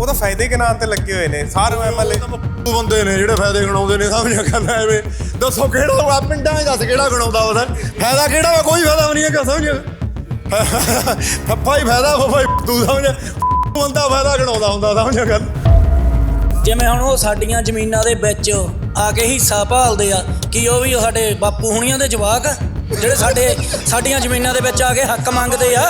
ਉਹ ਤਾਂ ਫਾਇਦੇ ਗਿਨਾਨ ਤੇ ਲੱਗੇ ਹੋਏ ਨੇ ਸਾਰੇ ਐਮਐਲਏ ਉਹ ਬੰਦੇ ਨੇ ਜਿਹੜੇ ਫਾਇਦੇ ਗਣਾਉਂਦੇ ਨੇ ਸਮਝਿਆ ਕਰਨਾ ਐਵੇਂ। ਦੱਸੋ ਕਿਹੜਾ ਵਾ ਪਿੰਡਾਂ 'ਚ ਦੱਸ ਕਿਹੜਾ ਗਣਾਉਂਦਾ ਉਹ ਸਰ? ਫਾਇਦਾ ਕਿਹੜਾ ਵਾ ਕੋਈ ਫਾਇਦਾ ਵੀ ਨਹੀਂ ਹੈਗਾ ਸਮਝ ਫੱਫਾ ਹੀ ਫਾਇਦਾ ਫੱਫਾ ਹੀ ਤੂੰ ਸਮਝ ਬੰਦਾ ਫਾਇਦਾ ਗਣਾਉਂਦਾ ਹੁੰਦਾ ਸਮਝ ਗੱਲ। ਜਿਵੇਂ ਹੁਣ ਉਹ ਸਾਡੀਆਂ ਜ਼ਮੀਨਾਂ ਦੇ ਵਿੱਚ ਆ ਕੇ ਹਿੱਸਾ ਭਾਲਦੇ ਆ ਕੀ ਉਹ ਵੀ ਸਾਡੇ ਬਾਪੂ ਹੁਣੀਆਂ ਦੇ ਜਵਾਕ ਆ? ਜਿਹੜੇ ਸਾਡੇ, ਸਾਡੀਆਂ ਜ਼ਮੀਨਾਂ ਦੇ ਵਿੱਚ ਆ ਕੇ ਹੱਕ ਮੰਗਦੇ ਆ,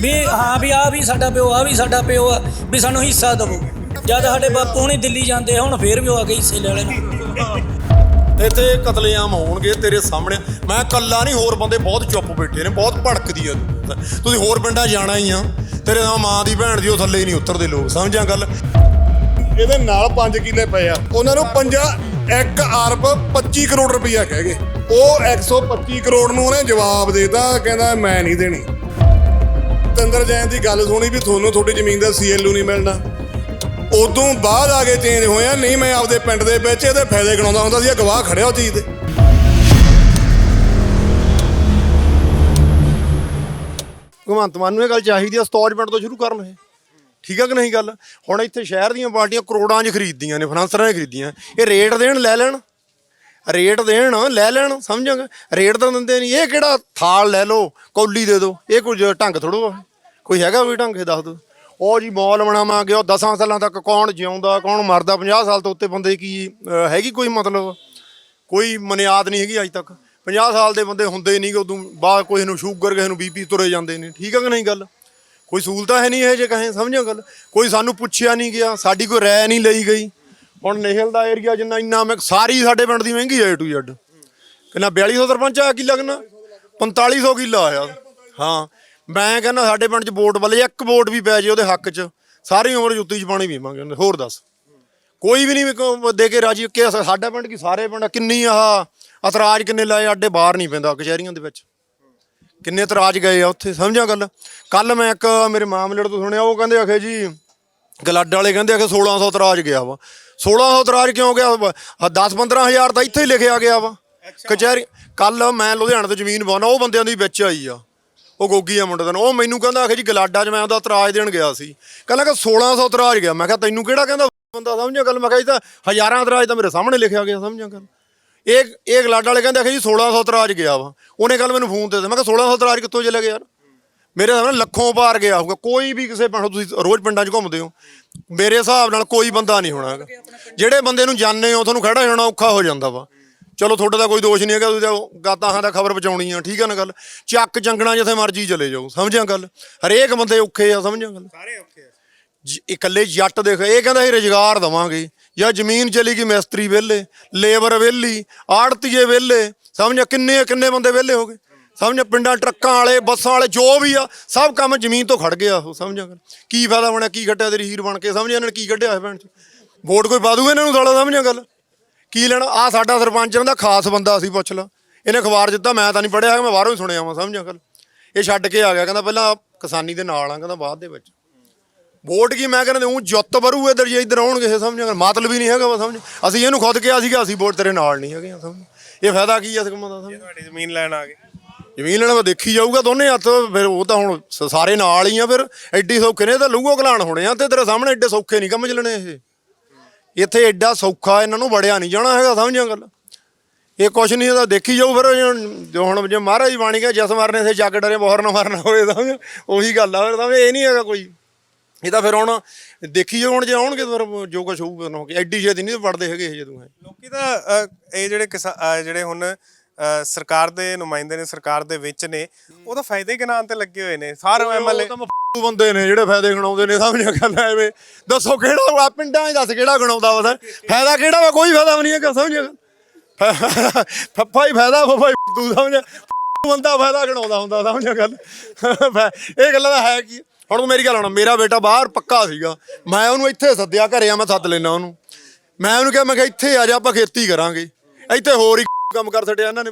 ਵੀ ਹਾਂ ਵੀ ਆ ਵੀ ਸਾਡਾ ਪਿਓ ਆ ਵੀ ਸਾਡਾ ਪਿਓ ਆ, ਵੀ ਸਾਨੂੰ ਹਿੱਸਾ ਦਿਵੋ। ਜਦ ਸਾਡੇ ਬਾਪੂ ਹੁਣੀ ਦਿੱਲੀ ਜਾਂਦੇ ਹੁਣ ਫੇਰ ਵੀ ਉਹ ਆ ਕੇ ਹਿੱਸੇ ਲੈ ਲੈਣ। ਇੱਥੇ ਕਤਲੇਆਮ ਹੋਣਗੇ ਤੇਰੇ ਸਾਹਮਣੇ। ਮੈਂ ਕੱਲਾ ਨਹੀਂ, ਹੋਰ ਬੰਦੇ ਬਹੁਤ ਚੁੱਪ ਬੈਠੇ ਨੇ, ਬਹੁਤ ਭੜਕਦੀ ਆ। ਤੁਸੀਂ ਹੋਰ ਪਿੰਡਾਂ ਜਾਣਾ ਹੀ ਆ। ਤੇਰੇ ਨਾਲ ਮਾਂ ਦੀ ਭੈਣ ਦੀ ਉਹ ਥੱਲੇ ਹੀ ਨਹੀਂ ਉਤਰਦੇ ਲੋਕ ਸਮਝਾਂ ਗੱਲ? ਇਹਦੇ ਨਾਲ 5 ਕਿੱਲੇ ਪਏ ਆ। ਉਹਨਾਂ ਨੂੰ 5 1 ਅਰਬ 25 ਕਰੋੜ ਰੁਪਈਆ ਕਹਿ ਗਏ। ਉਹ 125 ਕਰੋੜ ਨੂੰ ਉਹਨੇ ਜਵਾਬ ਦੇਤਾ, ਕਹਿੰਦਾ ਮੈਂ ਨਹੀਂ ਦੇਣੀ। ਤੰਦਰ ਜੈਨ ਦੀ ਗੱਲ ਸੁਣੀ ਵੀ ਤੁਹਾਨੂੰ ਤੁਹਾਡੀ ਜ਼ਮੀਨ ਦਾ ਸੀਐਲਯੂ ਨਹੀਂ ਮਿਲਣਾ। ਉਦੋਂ ਬਾਅਦ ਆ ਕੇ ਚੇਂਜ ਹੋਇਆ, ਨਹੀਂ ਮੈਂ ਆਪਦੇ ਪਿੰਡ ਦੇ ਵਿੱਚ ਇਹਦੇ ਫਾਇਦੇ ਗਣਾਉਂਦਾ ਹੁੰਦਾ ਸੀ, ਇਹ ਗਵਾਹ ਖੜਿਆ ਉਹ ਚੀਜ਼ ਤੇ। ਭਗਵੰਤ ਮਾਨ ਨੂੰ ਇਹ ਗੱਲ ਚਾਹੀਦੀ ਆ ਸਟੋਰ ਪਿੰਡ ਤੋਂ ਸ਼ੁਰੂ ਕਰਨ ਇਹ। ਠੀਕ ਆ ਕਿ ਨਹੀਂ ਗੱਲ? ਹੁਣ ਇੱਥੇ ਸ਼ਹਿਰ ਦੀਆਂ ਪਾਰਟੀਆਂ ਕਰੋੜਾਂ 'ਚ ਖਰੀਦਦੀਆਂ ਨੇ ਫਰਾਂਸਰਾਂ ਨੇ ਖਰੀਦੀਆਂ। ਇਹ ਰੇਟ ਦੇਣ ਲੈ ਲੈਣ। ਰੇਟ ਦੇਣ, ਲੈ ਲੈਣ, ਸਮਝਾਂਗੇ? ਰੇਟ ਤਾਂ ਦਿੰਦੇ ਨਹੀਂ। ਇਹ ਕਿਹੜਾ ਥਾਲ ਲੈ ਲਓ, ਕੌਲੀ ਦੇ ਦਿਓ। ਇਹ ਕੁਝ ਢੰਗ ਥੋੜੋ ਆ। ਕੋਈ ਹੈਗਾ ਕੋਈ ਢੰਗ? ਇਹ ਦੱਸ ਦਿਓ। ਉਹ ਜੀ ਮੌਲ ਬਣਾਵਾਂਗੇ, ਉਹ 10 ਸਾਲਾਂ ਤੱਕ ਕੌਣ ਜਿਉਂਦਾ, ਕੌਣ ਮਰਦਾ? 50 ਸਾਲ ਤੋਂ ਉੱਤੇ ਬੰਦੇ ਕੀ ਹੈਗੀ ਕੋਈ ਮਤਲਬ? ਕੋਈ ਮਨਿਆਦ ਨਹੀਂ ਹੈਗੀ ਅੱਜ ਤੱਕ। 50 ਸਾਲ ਦੇ ਬੰਦੇ ਹੁੰਦੇ ਨਹੀਂ ਕਿ ਉਦੋਂ ਬਾਅਦ ਕਿਸੇ ਨੂੰ ਸ਼ੂਗਰ, ਕਿਸੇ ਨੂੰ ਬੀਪੀ ਤੁਰੇ ਜਾਂਦੇ ਨੇ। ਠੀਕ ਹੈ ਕਿ ਨਹੀਂ ਗੱਲ? ਕੋਈ ਸਹੂਲਤਾਂ ਹੈ ਨਹੀਂ ਇਹ ਜੇ ਕਹੇ ਸਮਝੋ ਗੱਲ? ਕੋਈ ਸਾਨੂੰ ਪੁੱਛਿਆ ਨਹੀਂ ਗਿਆ, ਸਾਡੀ ਕੋਈ ਰਾਇ ਨਹੀਂ ਲਈ ਗਈ। ਹੁਣ ਨਹਿਲ ਦਾ ਏਰੀਆ ਜਿੰਨਾ ਇੰਨਾ ਮੈਂ ਸਾਰੀ ਸਾਡੇ ਪਿੰਡ ਦੀ ਮਹਿੰਗੀ ਹੈ ਟੂ ਜ਼ੈਡ ਕਿੰਨਾ 4200 ਸਰਪੰਚ ਆ ਕੀ ਲੱਗਣਾ 4500 ਕਿੱਲਾ ਆਇਆ। ਹਾਂ, ਮੈਂ ਕਹਿੰਦਾ ਸਾਡੇ ਪਿੰਡ 'ਚ ਵੋਟ ਬਲੇ ਇੱਕ ਵੋਟ ਵੀ ਪੈ ਜੇ ਉਹਦੇ ਹੱਕ 'ਚ, ਸਾਰੀ ਉਮਰ ਜੁੱਤੀ 'ਚ ਪਾਣੀ ਪੀਵਾਂਗੇ ਉਹਨੇ, ਹੋਰ ਦੱਸ। ਕੋਈ ਵੀ ਨਹੀਂ ਦੇ ਕੇ ਰਾਜੀ, ਕਿ ਸਾਡਾ ਪਿੰਡ ਕੀ ਸਾਰੇ ਪਿੰਡ ਕਿੰਨੀ ਆਹ ਅਤਰਾਜ ਕਿੰਨੇ ਲਾਏ ਅੱਡੇ ਬਾਹਰ ਨਹੀਂ ਪੈਂਦਾ ਕਚਹਿਰੀਆਂ ਦੇ ਵਿੱਚ। ਕਿੰਨੇ ਇਤਰਾਜ਼ ਗਏ ਆ ਉੱਥੇ ਸਮਝਿਆ ਗੱਲ? ਕੱਲ ਮੈਂ ਇੱਕ ਮੇਰੇ ਮਾਮਲੇ ਤੋਂ ਸੁਣਿਆ ਉਹ ਕਹਿੰਦੇ ਆਖੇ ਜੀ ਗਲੱਡ ਵਾਲੇ ਕਹਿੰਦੇ ਆਖੇ 1600 ਇਤਰਾਜ਼ ਗਿਆ ਵਾ। 1600 ਇਤਰਾਜ਼ ਕਿਉਂ ਗਿਆ? 10 15000 ਤਾਂ ਇੱਥੇ ਹੀ ਲਿਖਿਆ ਗਿਆ ਵਾ। ਕਚਹਿਰੀ ਕੱਲ ਮੈਂ ਲੁਧਿਆਣੇ ਤੋਂ ਜ਼ਮੀਨ ਬਾਉਣਾ ਉਹ ਬੰਦਿਆਂ ਦੀ ਵਿੱਚ ਆਈ ਆ। ਉਹ ਗੋਗੀ ਆ ਮੁੰਡੇ ਦਾ ਉਹ ਮੈਨੂੰ ਕਹਿੰਦਾ ਆਖੇ ਜੀ ਗਲਾਡਾ 'ਚ ਮੈਂ ਉਹਦਾ ਇਤਰਾਜ਼ ਦੇਣ ਗਿਆ ਸੀ। ਕਹਿੰਦਾ ਕਿ 1600 ਇਤਰਾਜ਼ ਗਿਆ। ਮੈਂ ਕਿਹਾ ਤੈਨੂੰ ਕਿਹੜਾ ਕਹਿੰਦਾ ਬੰਦਾ ਸਮਝਿਆ ਗੱਲ? ਮੈਂ ਕਿਹਾ ਜੀ ਤਾਂ ਹਜ਼ਾਰਾਂ ਇਤਰਾਜ਼ ਤਾਂ ਮੇਰੇ ਸਾਹਮਣੇ ਲਿਖਿਆ ਗਿਆ ਸਮਝਿਆ ਗੱਲ? ਇਹ ਇਹ ਗਲਾਡ ਵਾਲੇ ਕਹਿੰਦੇ ਆਖੇ ਜੀ 1600 ਤਰਾਜ ਗਿਆ ਵਾ। ਉਹਨੇ ਕੱਲ ਮੈਨੂੰ ਫੋਨ ਤੇ ਦਿੱਤਾ। ਮੈਂ ਕਿਹਾ 1600 ਇਤਰਾਜ਼ ਕਿੱਥੋਂ ਚਲੇ ਗਿਆ ਯਾਰ? ਮੇਰੇ ਹਿਸਾਬ ਨਾਲ ਲੱਖੋਂ ਪਾਰ ਗਿਆ ਹੋਊਗਾ। ਕੋਈ ਵੀ ਕਿਸੇ ਪਿੰਡ ਤੁਸੀਂ ਰੋਜ਼ ਪਿੰਡਾਂ 'ਚ ਘੁੰਮਦੇ ਹੋ। ਮੇਰੇ ਹਿਸਾਬ ਨਾਲ ਕੋਈ ਬੰਦਾ ਨਹੀਂ ਹੋਣਾ ਹੈਗਾ। ਜਿਹੜੇ ਬੰਦੇ ਨੂੰ ਜਾਣਦੇ ਹੋ, ਤੁਹਾਨੂੰ ਖੜਾ ਹੋਣਾ ਔਖਾ ਹੋ ਜਾਂਦਾ ਵਾ। ਚਲੋ, ਤੁਹਾਡੇ ਦਾ ਕੋਈ ਦੋਸ਼ ਨਹੀਂ ਹੈਗਾ। ਤੁਸੀਂ ਤਾਂ ਗਾਤਾਂ ਦਾ ਖਬਰ ਪਹੁੰਚਾਉਣੀ ਆ ਠੀਕ ਆ ਨਾ ਗੱਲ? ਚੱਕ ਚੰਗਣਾ ਜਿੱਥੇ ਮਰਜ਼ੀ ਚਲੇ ਜਾਓ। ਸਮਝਿਆ ਗੱਲ? ਹਰੇਕ ਬੰਦੇ ਔਖੇ ਆ, ਸਮਝਿਆ ਗੱਲ? ਸਾਰੇ ਔਖੇ ਆ। ਜ- ਇਕੱਲੇ ਜੱਟ ਦੇਖ, ਇਹ ਕਹਿੰਦਾ ਅਸੀਂ ਰੁਜ਼ਗਾਰ ਦਵਾਂਗੇ। ਜਾਂ ਜ਼ਮੀਨ ਚਲੀ ਗਈ ਮਿਸਤਰੀ ਵਿਹਲੇ, ਲੇਬਰ ਵਿਹਲੀ, ਆੜਤੀਏ ਵਿਹਲੇ ਸਮਝ ਕਿੰਨੇ ਕਿੰਨੇ ਬੰਦੇ ਵਿਹਲੇ ਹੋ ਗਏ? ਸਮਝ ਪਿੰਡਾਂ ਟਰੱਕਾਂ ਵਾਲੇ, ਬੱਸਾਂ ਵਾਲੇ, ਜੋ ਵੀ ਆ, ਸਭ ਕੰਮ ਜ਼ਮੀਨ ਤੋਂ ਖੜ ਗਿਆ ਉਹ, ਸਮਝਿਆ ਕਰ। ਕੀ ਫਾਇਦਾ ਬਣਿਆ, ਕੀ ਕੱਢਿਆ ਤੇਰੀ ਹੀਰ ਬਣ ਕੇ? ਸਮਝ ਇਹਨਾਂ ਨੇ ਕੀ ਕੱਢਿਆ ਹੈ ਭੈਣ ਚ? ਵੋਟ ਕੋਈ ਪਾ ਦੂਗਾ ਇਹਨਾਂ ਨੂੰ ਸਾਲਾ, ਸਮਝਿਆ ਗੱਲ? ਕੀ ਲੈਣਾ? ਆ ਸਾਡਾ ਸਰਪੰਚ ਇਹਨਾਂ ਦਾ ਖਾਸ ਬੰਦਾ ਸੀ, ਪੁੱਛ ਲਾ। ਇਹਨੇ ਅਖਬਾਰ ਦਿੱਤਾ, ਮੈਂ ਤਾਂ ਨਹੀਂ ਪੜਿਆ ਹੈਗਾ ਮੈਂ ਬਾਹਰੋਂ ਹੀ ਸੁਣਿਆ ਵਾਂ, ਸਮਝਿਆ ਗੱਲ? ਇਹ ਛੱਡ ਕੇ ਆ ਗਿਆ, ਕਹਿੰਦਾ ਪਹਿਲਾਂ ਕਿਸਾਨੀ ਦੇ ਨਾਲ ਆ, ਕਹਿੰਦਾ ਬਾਅਦ ਦੇ ਵਿੱਚ। ਵੋਟ ਕੀ ਮੈਂ ਕਹਿੰਦਾ ਉਹ ਜੁੱਤ ਭਰੂ ਇਧਰ ਜੇ ਇਧਰ ਆਉਣਗੇ ਇਹ ਸਮਝ ਮਤਲਬ ਹੀ ਨਹੀਂ ਹੈਗਾ ਵਾ ਸਮਝ। ਅਸੀਂ ਇਹਨੂੰ ਖੁਦ ਕਿਹਾ ਸੀਗਾ ਅਸੀਂ ਵੋਟ ਤੇਰੇ ਨਾਲ ਨਹੀਂ ਹੈਗੇ ਆ, ਸਮਝ। ਇਹ ਫਾਇਦਾ ਕੀ ਆ ਇਸ ਕੰਮਾਂ ਦਾ ਸਮਝ। ਤੁਹਾਡੀ ਜ਼ਮੀਨ ਲੈਣ ਆ ਗਏ। ਜ਼ਮੀਨ ਲੈਣਾ ਦੇਖੀ ਜਾਊਗਾ ਦੋਨੇ ਹੱਥ ਫਿਰ ਉਹ ਤਾਂ ਹੁਣ ਸਾਰੇ ਨਾਲ ਹੀ ਆ ਫਿਰ ਐਡੀ ਸੌਖੇ ਨੇ ਤਾਂ ਲੂਗੋ ਕਲਾਣ ਹੋਣੇ ਆ ਤੇ ਤੇਰੇ ਸਾਹਮਣੇ ਐਡੇ ਸੌਖੇ ਨਹੀਂ ਕੰਮ ਚੱਲਣੇ ਇਹ। ਇੱਥੇ ਐਡਾ ਸੌਖਾ ਇਹਨਾਂ ਨੂੰ ਵੜਿਆ ਨਹੀਂ ਜਾਣਾ ਹੈਗਾ ਸਮਝਿਆ ਗੱਲ ਇਹ ਕੁਛ ਨਹੀਂ ਇਹਦਾ ਦੇਖੀ ਜਾਊ ਫਿਰ ਹੁਣ ਜੇ ਮਹਾਰਾਜ ਬਾਣੀ ਗਿਆ ਜਿਸ ਮਰਨੇ ਸੇ ਜੱਗ ਡਰੇ ਬੋਹਰ ਨਾ ਮਰਨਾ ਹੋਵੇ ਸਮਝ। ਉਹੀ ਗੱਲ ਆ ਫਿਰ ਸਮਝ। ਇਹ ਨਹੀਂ ਹੈਗਾ ਕੋਈ। ਇਹ ਤਾਂ ਫਿਰ ਹੁਣ ਦੇਖੀ ਜਾਊ ਹੁਣ ਜੇ ਆਉਣਗੇ ਤਾਂ ਫਿਰ ਜੋ ਕੁਛ ਹੋਊਗਾ ਨਾ ਐਡੀ ਛੇਤੀ ਨਹੀਂ ਵੜਦੇ ਹੈਗੇ ਇਹ ਜਦੋਂ ਇਹ ਲੋਕੀ ਤਾਂ ਅ, ਇਹ ਜਿਹੜੇ ਕਿਸਾ- ਅ, ਜਿਹੜੇ ਹੁਣ ਅ, ਸਰਕਾਰ ਦੇ ਨੁਮਾਇੰਦੇ ਨੇ ਸਰਕਾਰ ਦੇ ਵਿੱਚ ਨੇ ਉਹ ਤਾਂ ਫਾਇਦੇ ਗਿਨਾਨ ਤੇ ਲੱਗੇ ਹੋਏ ਨੇ। ਸਾਰੇ ਐਮਐਲਏ ਉਹ ਤਾਂ ਮਫੂ ਬੰਦੇ ਨੇ ਜਿਹੜੇ ਫਾਇਦੇ ਗਣਾਉਂਦੇ ਨੇ ਸਮਝਿਆ ਗੱਲ ਐਵੇਂ ਦੱਸੋ ਕਿਹੜਾ ਵਾ ਪਿੰਡਾਂ 'ਚ ਦੱਸ ਕਿਹੜਾ ਗਣਾਉਂਦਾ ਵਾ ਸਰ? ਫਾਇਦਾ ਕਿਹੜਾ ਵਾ? ਕੋਈ ਫਾਇਦਾ ਵੀ ਨਹੀਂ ਹੈਗਾ ਸਮਝਿਆ ਗੱਲ ਫੱਫਾ ਹੀ ਫਾਇਦਾ ਫੱਫਾ ਹੀ ਤੂੰ ਸਮਝ ਬੰਦਾ ਫਾਇਦਾ ਗਣਾਉਂਦਾ ਹੁੰਦਾ ਸਮਝਿਆ ਗੱਲ? ਫੈ- ਇਹ ਗੱਲਾਂ ਦਾ ਹੈ ਕੀ? ਹੁਣ ਤੂੰ ਮੇਰੀ ਗੱਲ ਹੁਣ ਮੇਰਾ ਬੇਟਾ ਬਾਹਰ ਪੱਕਾ ਸੀਗਾ। ਮੈਂ ਉਹਨੂੰ ਇੱਥੇ ਸੱਦਿਆ ਘਰੇ ਆ, ਮੈਂ ਸੱਦ ਲੈਣਾ ਉਹਨੂੰ। ਮੈਂ ਉਹਨੂੰ ਕਿਹਾ, ਮੈਂ ਕਿਹਾ, ਇੱਥੇ ਆ ਜਾ, ਆਪਾਂ ਖੇਤੀ ਕਰਾਂਗੇ। ਇੱਥੇ ਹੋਰ ਹੀ ਕੰਮ ਕਰ ਛੱਡਿਆ, ਇਹਨਾਂ ਨੇ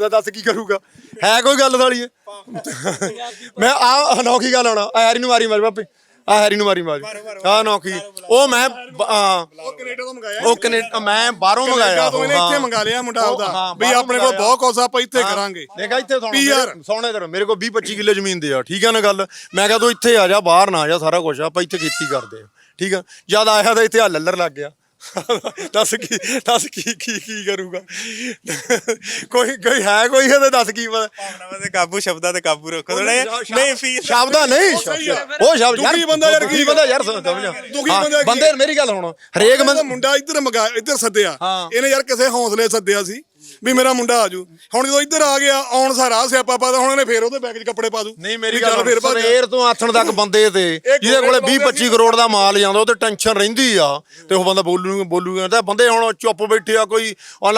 ਦਾ ਦੱਸ ਕੀ ਕਰੂਗਾ। ਹੈ ਕੋਈ ਗੱਲ ਸਾਲੀ ਇਹ? ਮੈਂ ਆ ਅਨੋਖੀ ਗੱਲ ਆਉਣਾ ਆ ਹੈਰੀ ਨੂੰ ਮਾਰੀ ਮਾਰੀ, ਬਾਪੇ। ਆ ਹੈਰੀ ਨੂੰ ਮਾਰੀ ਮਾਰੀ ਆ ਅਨੋਖੀ ਉਹ ਮੈਂ ਬ- ਹਾਂ ਕੈਨੇਡਾ ਤੋਂ ਮੰਗਾਇਆ। ਉਹ ਕੈਨੇਡਾ ਮੈਂ ਬਾਹਰੋਂ ਮੰਗਾਇਆ। ਤੋਂ ਇਹਨੇ। ਇੱਥੇ ਮੰਗਾ ਲਿਆ ਮੁੰਡਾ ਉਹ- ਆਪਦਾ। ਹਾਂ, ਵੀ ਆਪਣੇ ਕੋਲ। ਬਹੁਤ ਆ ਆਪਾਂ ਇੱਥੇ ਕਰਾਂਗੇ। ਦੇਖਾ ਇੱਥੇ ਸੁਣ PR ਸੋਹਣੇ ਤਰ੍ਹਾਂ ਮੇਰੇ ਕੋਲ 20 25 ਕਿੱਲੇ ਜ਼ਮੀਨ ਦੇ ਆ। ਠੀਕ ਆ ਨਾ ਗੱਲ? ਮੈਂ ਕਿਹਾ ਤੂੰ ਇੱਥੇ ਆ ਜਾ ਬਾਹਰ ਨਾ ਆ ਜਾ ਸਾਰਾ ਕੁਝ ਆਪਾਂ ਇੱਥੇ ਖੇਤੀ ਕਰਦੇ ਆ। ਠੀਕ ਆ? ਜਦ ਆਇਆ ਤਾਂ ਇੱਥੇ ਆ ਲੱਲਰ ਲੱਗ ਗਿਆ। ਦੱਸ ਕੀ ਦੱਸ ਕੀ ਕੀ ਕੀ ਕਰੂਗਾ? ਕੋਈ ਕੋਈ ਹੈ ਕੋਈ ਇਹਦੇ? ਦੱਸ ਕੀ ਪਤਾ? ਭਾਵਨਾਵਾਂ ਤੇ ਕਾਬੂ ਸ਼ਬਦਾਂ ਤੇ ਕਾਬੂ ਰੱਖੋ ਥੋੜਾ ਨਹੀਂ ਫੀਲ ਸ਼ਬਦਾਂ ਨਹੀਂ। ਉਹ ਸ਼ਬਦ ਯਾਰ ਦੁਖੀ ਬੰਦਾ ਯਾਰ ਕੀ ਬੰਦਾ ਯਾਰ ਸਮਝ ਦੁਖੀ ਬੰਦਾ ਕੀ ਬੰਦੇ ਮੇਰੀ ਗੱਲ ਸੁਣੋ। ਹਰੇਕ ਮੁੰਡਾ ਇੱਧਰ ਮਗਾ ਇੱਧਰ ਸੱਦਿਆ। ਇਹਨੇ ਯਾਰ ਕਿਸੇ ਹੌਸਲੇ ਸੱਦਿਆ ਸੀ। ਵੀ ਮੇਰਾ ਮੁੰਡਾ ਆਜੂ ਹੁਣ ਜਦੋਂ ਇੱਧਰ ਆ ਗਿਆ ਆਉਣ ਸਾਰਾ ਸਿਆਪਾ ਪਾ ਤਾਂ ਹੁਣ ਇਹਨੇ ਫੇਰ ਉਹਦੇ ਬੈਗ 'ਚ ਕੱਪੜੇ ਪਾ ਦੂ। ਨਹੀਂ ਮੇਰੀ ਗੱਲ ਫੇਰ ਸਵੇਰ ਤੋਂ ਆਥਣ ਤੱਕ ਬੰਦੇ ਤੇ ਜਿਹਦੇ ਕੋਲੇ 20 25 ਕਰੋੜ ਦਾ ਮਾਲ ਜਾਂਦਾ ਉਹ ਤੇ ਟੈਨਸ਼ਨ ਰਹਿੰਦੀ ਆ। ਤੇ ਉਹ ਬੰਦਾ ਬੋਲੂ ਬੋਲੂਗਾ ਤਾਂ ਬੰਦੇ ਹੁਣ ਚੁੱਪ ਬੈਠੇ ਆ ਕੋਈ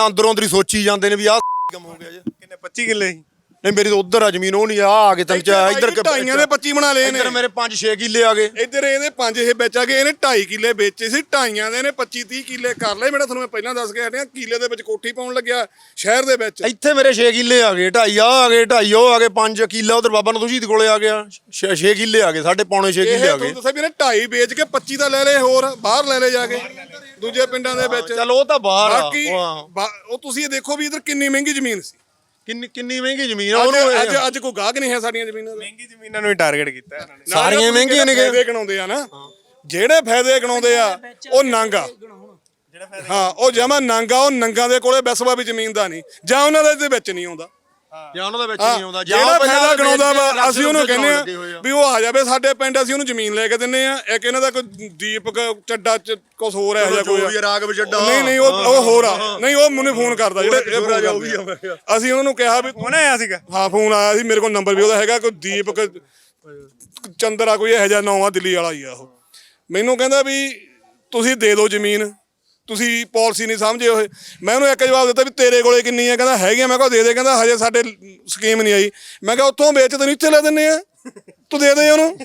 ਅੰਦਰੋਂ ਅੰਦਰੀ ਸੋਚੀ ਜਾਂਦੇ ਨੇ ਵੀ ਆਹ ਕੰਮ ਹੋ ਗਿਆ ਜੀ। ਕਿੰਨੇ 25 ਕਿੱਲੇ ਸੀ? ਨਹੀਂ ਮੇਰੀ ਤਾਂ ਉਧਰ ਆ ਜ਼ਮੀਨ ਉਹ ਨਹੀਂ ਆ ਆ ਕੇ ਤੰਚਾ ਇੱਧਰ ਇੱਧਰ ਢਾਈਆਂ ਦੇ 25 ਬਣਾ ਲਏ ਨੇ। ਇੱਧਰ ਮੇਰੇ 5-6 ਕਿੱਲੇ ਆ ਗਏ। ਇੱਧਰ ਇਹਦੇ ਪੰਜ ਇਹ ਵੇਚ ਆ ਗਏ ਇਹਨੇ 2.5 ਕਿੱਲੇ ਵੇਚੇ ਸੀ ਢਾਈਆਂ ਦੇ ਨੇ 25 30 ਕਿੱਲੇ ਕਰ ਲਏ। ਮੇਰਾ ਤੁਹਾਨੂੰ ਮੈਂ ਪਹਿਲਾਂ ਦੱਸ ਕੇ ਹਟਿਆ ਕਿੱਲੇ ਦੇ ਵਿੱਚ ਕੋਠੀ ਪਾਉਣ ਲੱਗਿਆ ਸ਼ਹਿਰ ਦੇ ਵਿੱਚ। ਇੱਥੇ ਮੇਰੇ 6 ਕਿੱਲੇ ਆ ਗਏ ਢਾਈ ਆ ਆ ਗਏ ਢਾਈ ਉਹ ਆ ਗਏ 5 ਕਿੱਲਾ ਉਧਰ ਬਾਬਾ ਨਦੂਜੀ ਦੇ ਕੋਲੇ ਆ ਗਿਆ 6 ਕਿੱਲੇ ਆ ਗਏ ਸਾਡੇ ਪੌਣੇ 6 ਇਹ ਕਿੱਲੇ ਆ ਗਏ। ਦੱਸਿਆ ਵੀ ਇਹਨੇ 2.5 ਵੇਚ ਕੇ 25 ਦਾ ਲੈ ਲਏ ਹੋਰ ਬਾਹਰ ਲੈ ਲਏ ਜਾ ਕੇ ਦੂਜੇ ਪਿੰਡਾਂ ਦੇ ਵਿੱਚ। ਚਲ ਉਹ ਤਾਂ ਬਾਹਰ ਆ ਬਾਕੀ ਉਹ ਤੁਸੀਂ ਇਹ ਦੇਖੋ ਵੀ ਇਧਰ ਕਿੰਨੀ ਮਹਿੰਗੀ ਜ਼ਮੀਨ ਸੀ। ਕਿੰਨੀ ਕਿੰਨੀ ਮਹਿੰਗੀ ਜ਼ਮੀਨ ਆ ਅੱਜ ਉਹਨੂੰ ਅੱਜ ਅੱਜ ਕੋਈ ਗਾਹਕ ਨਹੀਂ ਹੈ ਸਾਡੀਆਂ ਜ਼ਮੀਨਾਂ ਦਾ। ਮਹਿੰਗੀ ਜ਼ਮੀਨਾਂ ਨੂੰ ਹੀ ਟਾਰਗੇਟ ਕੀਤਾ ਇਹਨਾਂ ਨੇ। ਸਾਰੀਆਂ ਮਹਿੰਗੀਆਂ ਨੇ ਫਾਇਦੇ ਗਣਾਉਂਦੇ ਆ ਨਾ ਜਿਹੜੇ ਫਾਇਦੇ ਗਣਾਉਂਦੇ ਆ ਉਹ ਨਾਂਗਾ ਜਿਹੜਾ ਫਾਇਦਾ ਹਾਂ ਉਹ ਜਮਾ ਨਾਂਗਾ ਉਹ ਨੰਗਾ ਦੇ ਕੋਲੇ ਬਸਵਾ ਵੀ ਜ਼ਮੀਨ ਦਾ ਨਹੀਂ ਜਾਂ ਉਹਨਾਂ ਦੇ ਵਿੱਚ ਨਹੀਂ ਆਉਂਦਾ। ਜਾਂ ਉਹਨਾਂ ਦੇ ਵਿੱਚ ਨਹੀਂ ਆਉਂਦਾ ਜਾਂ ਜਿਹੜਾ ਫਾਇਦਾ ਗਣਾਉਂਦਾ ਵਾ ਅਸੀਂ ਉਹਨੂੰ ਕਹਿੰਦੇ ਆ। ਵੀ ਉਹ ਆ ਜਾਵੇ ਸਾਡੇ ਪਿੰਡ ਅਸੀਂ ਉਹਨੂੰ ਜ਼ਮੀਨ ਲੈ ਕੇ ਦਿੰਨੇ ਆ ਇੱਕ ਇਹਨਾਂ ਦਾ ਕੋਈ ਦੀਪਕ ਚੱਡਾ ਚ ਕੁਝ ਹੋਰ ਹੈ ਜਾਂ ਕੋਈ ਰਾਗਵ ਚੱਡਾ। ਨਹੀਂ ਨਹੀਂ ਉਹ ਉਹ ਹੋਰ ਆ। ਨਹੀਂ ਉਹ ਮੈਨੂੰ ਫੋਨ ਕਰਦਾ ਜਿਹੜੇ। ਅਸੀਂ ਉਹਨਾਂ ਨੂੰ ਕਿਹਾ ਵੀ ਉਹਨਾਂ ਆਇਆ ਸੀਗਾ? ਹਾਂ ਫੋਨ ਆਇਆ ਸੀ ਮੇਰੇ ਕੋਲ ਨੰਬਰ ਵੀ ਉਹਦਾ ਹੈਗਾ ਕੋਈ ਦੀਪਕ ਚੰਦਰਾ ਕੋਈ ਇਹੋ ਜਿਹਾ ਨਾਂ ਆ ਦਿੱਲੀ ਵਾਲਾ ਹੀ ਆ ਉਹ। ਮੈਨੂੰ ਕਹਿੰਦਾ ਵੀ ਤੁਸੀਂ ਦੇ ਦਿਓ ਜ਼ਮੀਨ ਤੁਸੀਂ ਪਾਲਿਸੀ ਨਹੀਂ ਸਮਝੇ ਹੋਏ। ਮੈਂ ਉਹਨੂੰ ਇੱਕ ਜਵਾਬ ਦਿੱਤਾ ਵੀ ਤੇਰੇ ਕੋਲੇ ਕਿੰਨੀ ਹੈ ਕਹਿੰਦਾ ਹੈਗੀ ਆ ਮੈਂ ਕਿਹਾ ਦੇ ਦੇ, ਕਹਿੰਦਾ ਹਜੇ ਸਾਡੇ ਸਕੀਮ ਨਹੀਂ ਆਈ। ਮੈਂ ਕਿਹਾ ਉੱਥੋਂ ਵੇਚ ਤੈਨੂੰ ਇੱਥੇ ਲੈ ਦਿੰਨੇ ਆ। ਤੂੰ ਦੇ ਦੇ ਉਹਨੂੰ।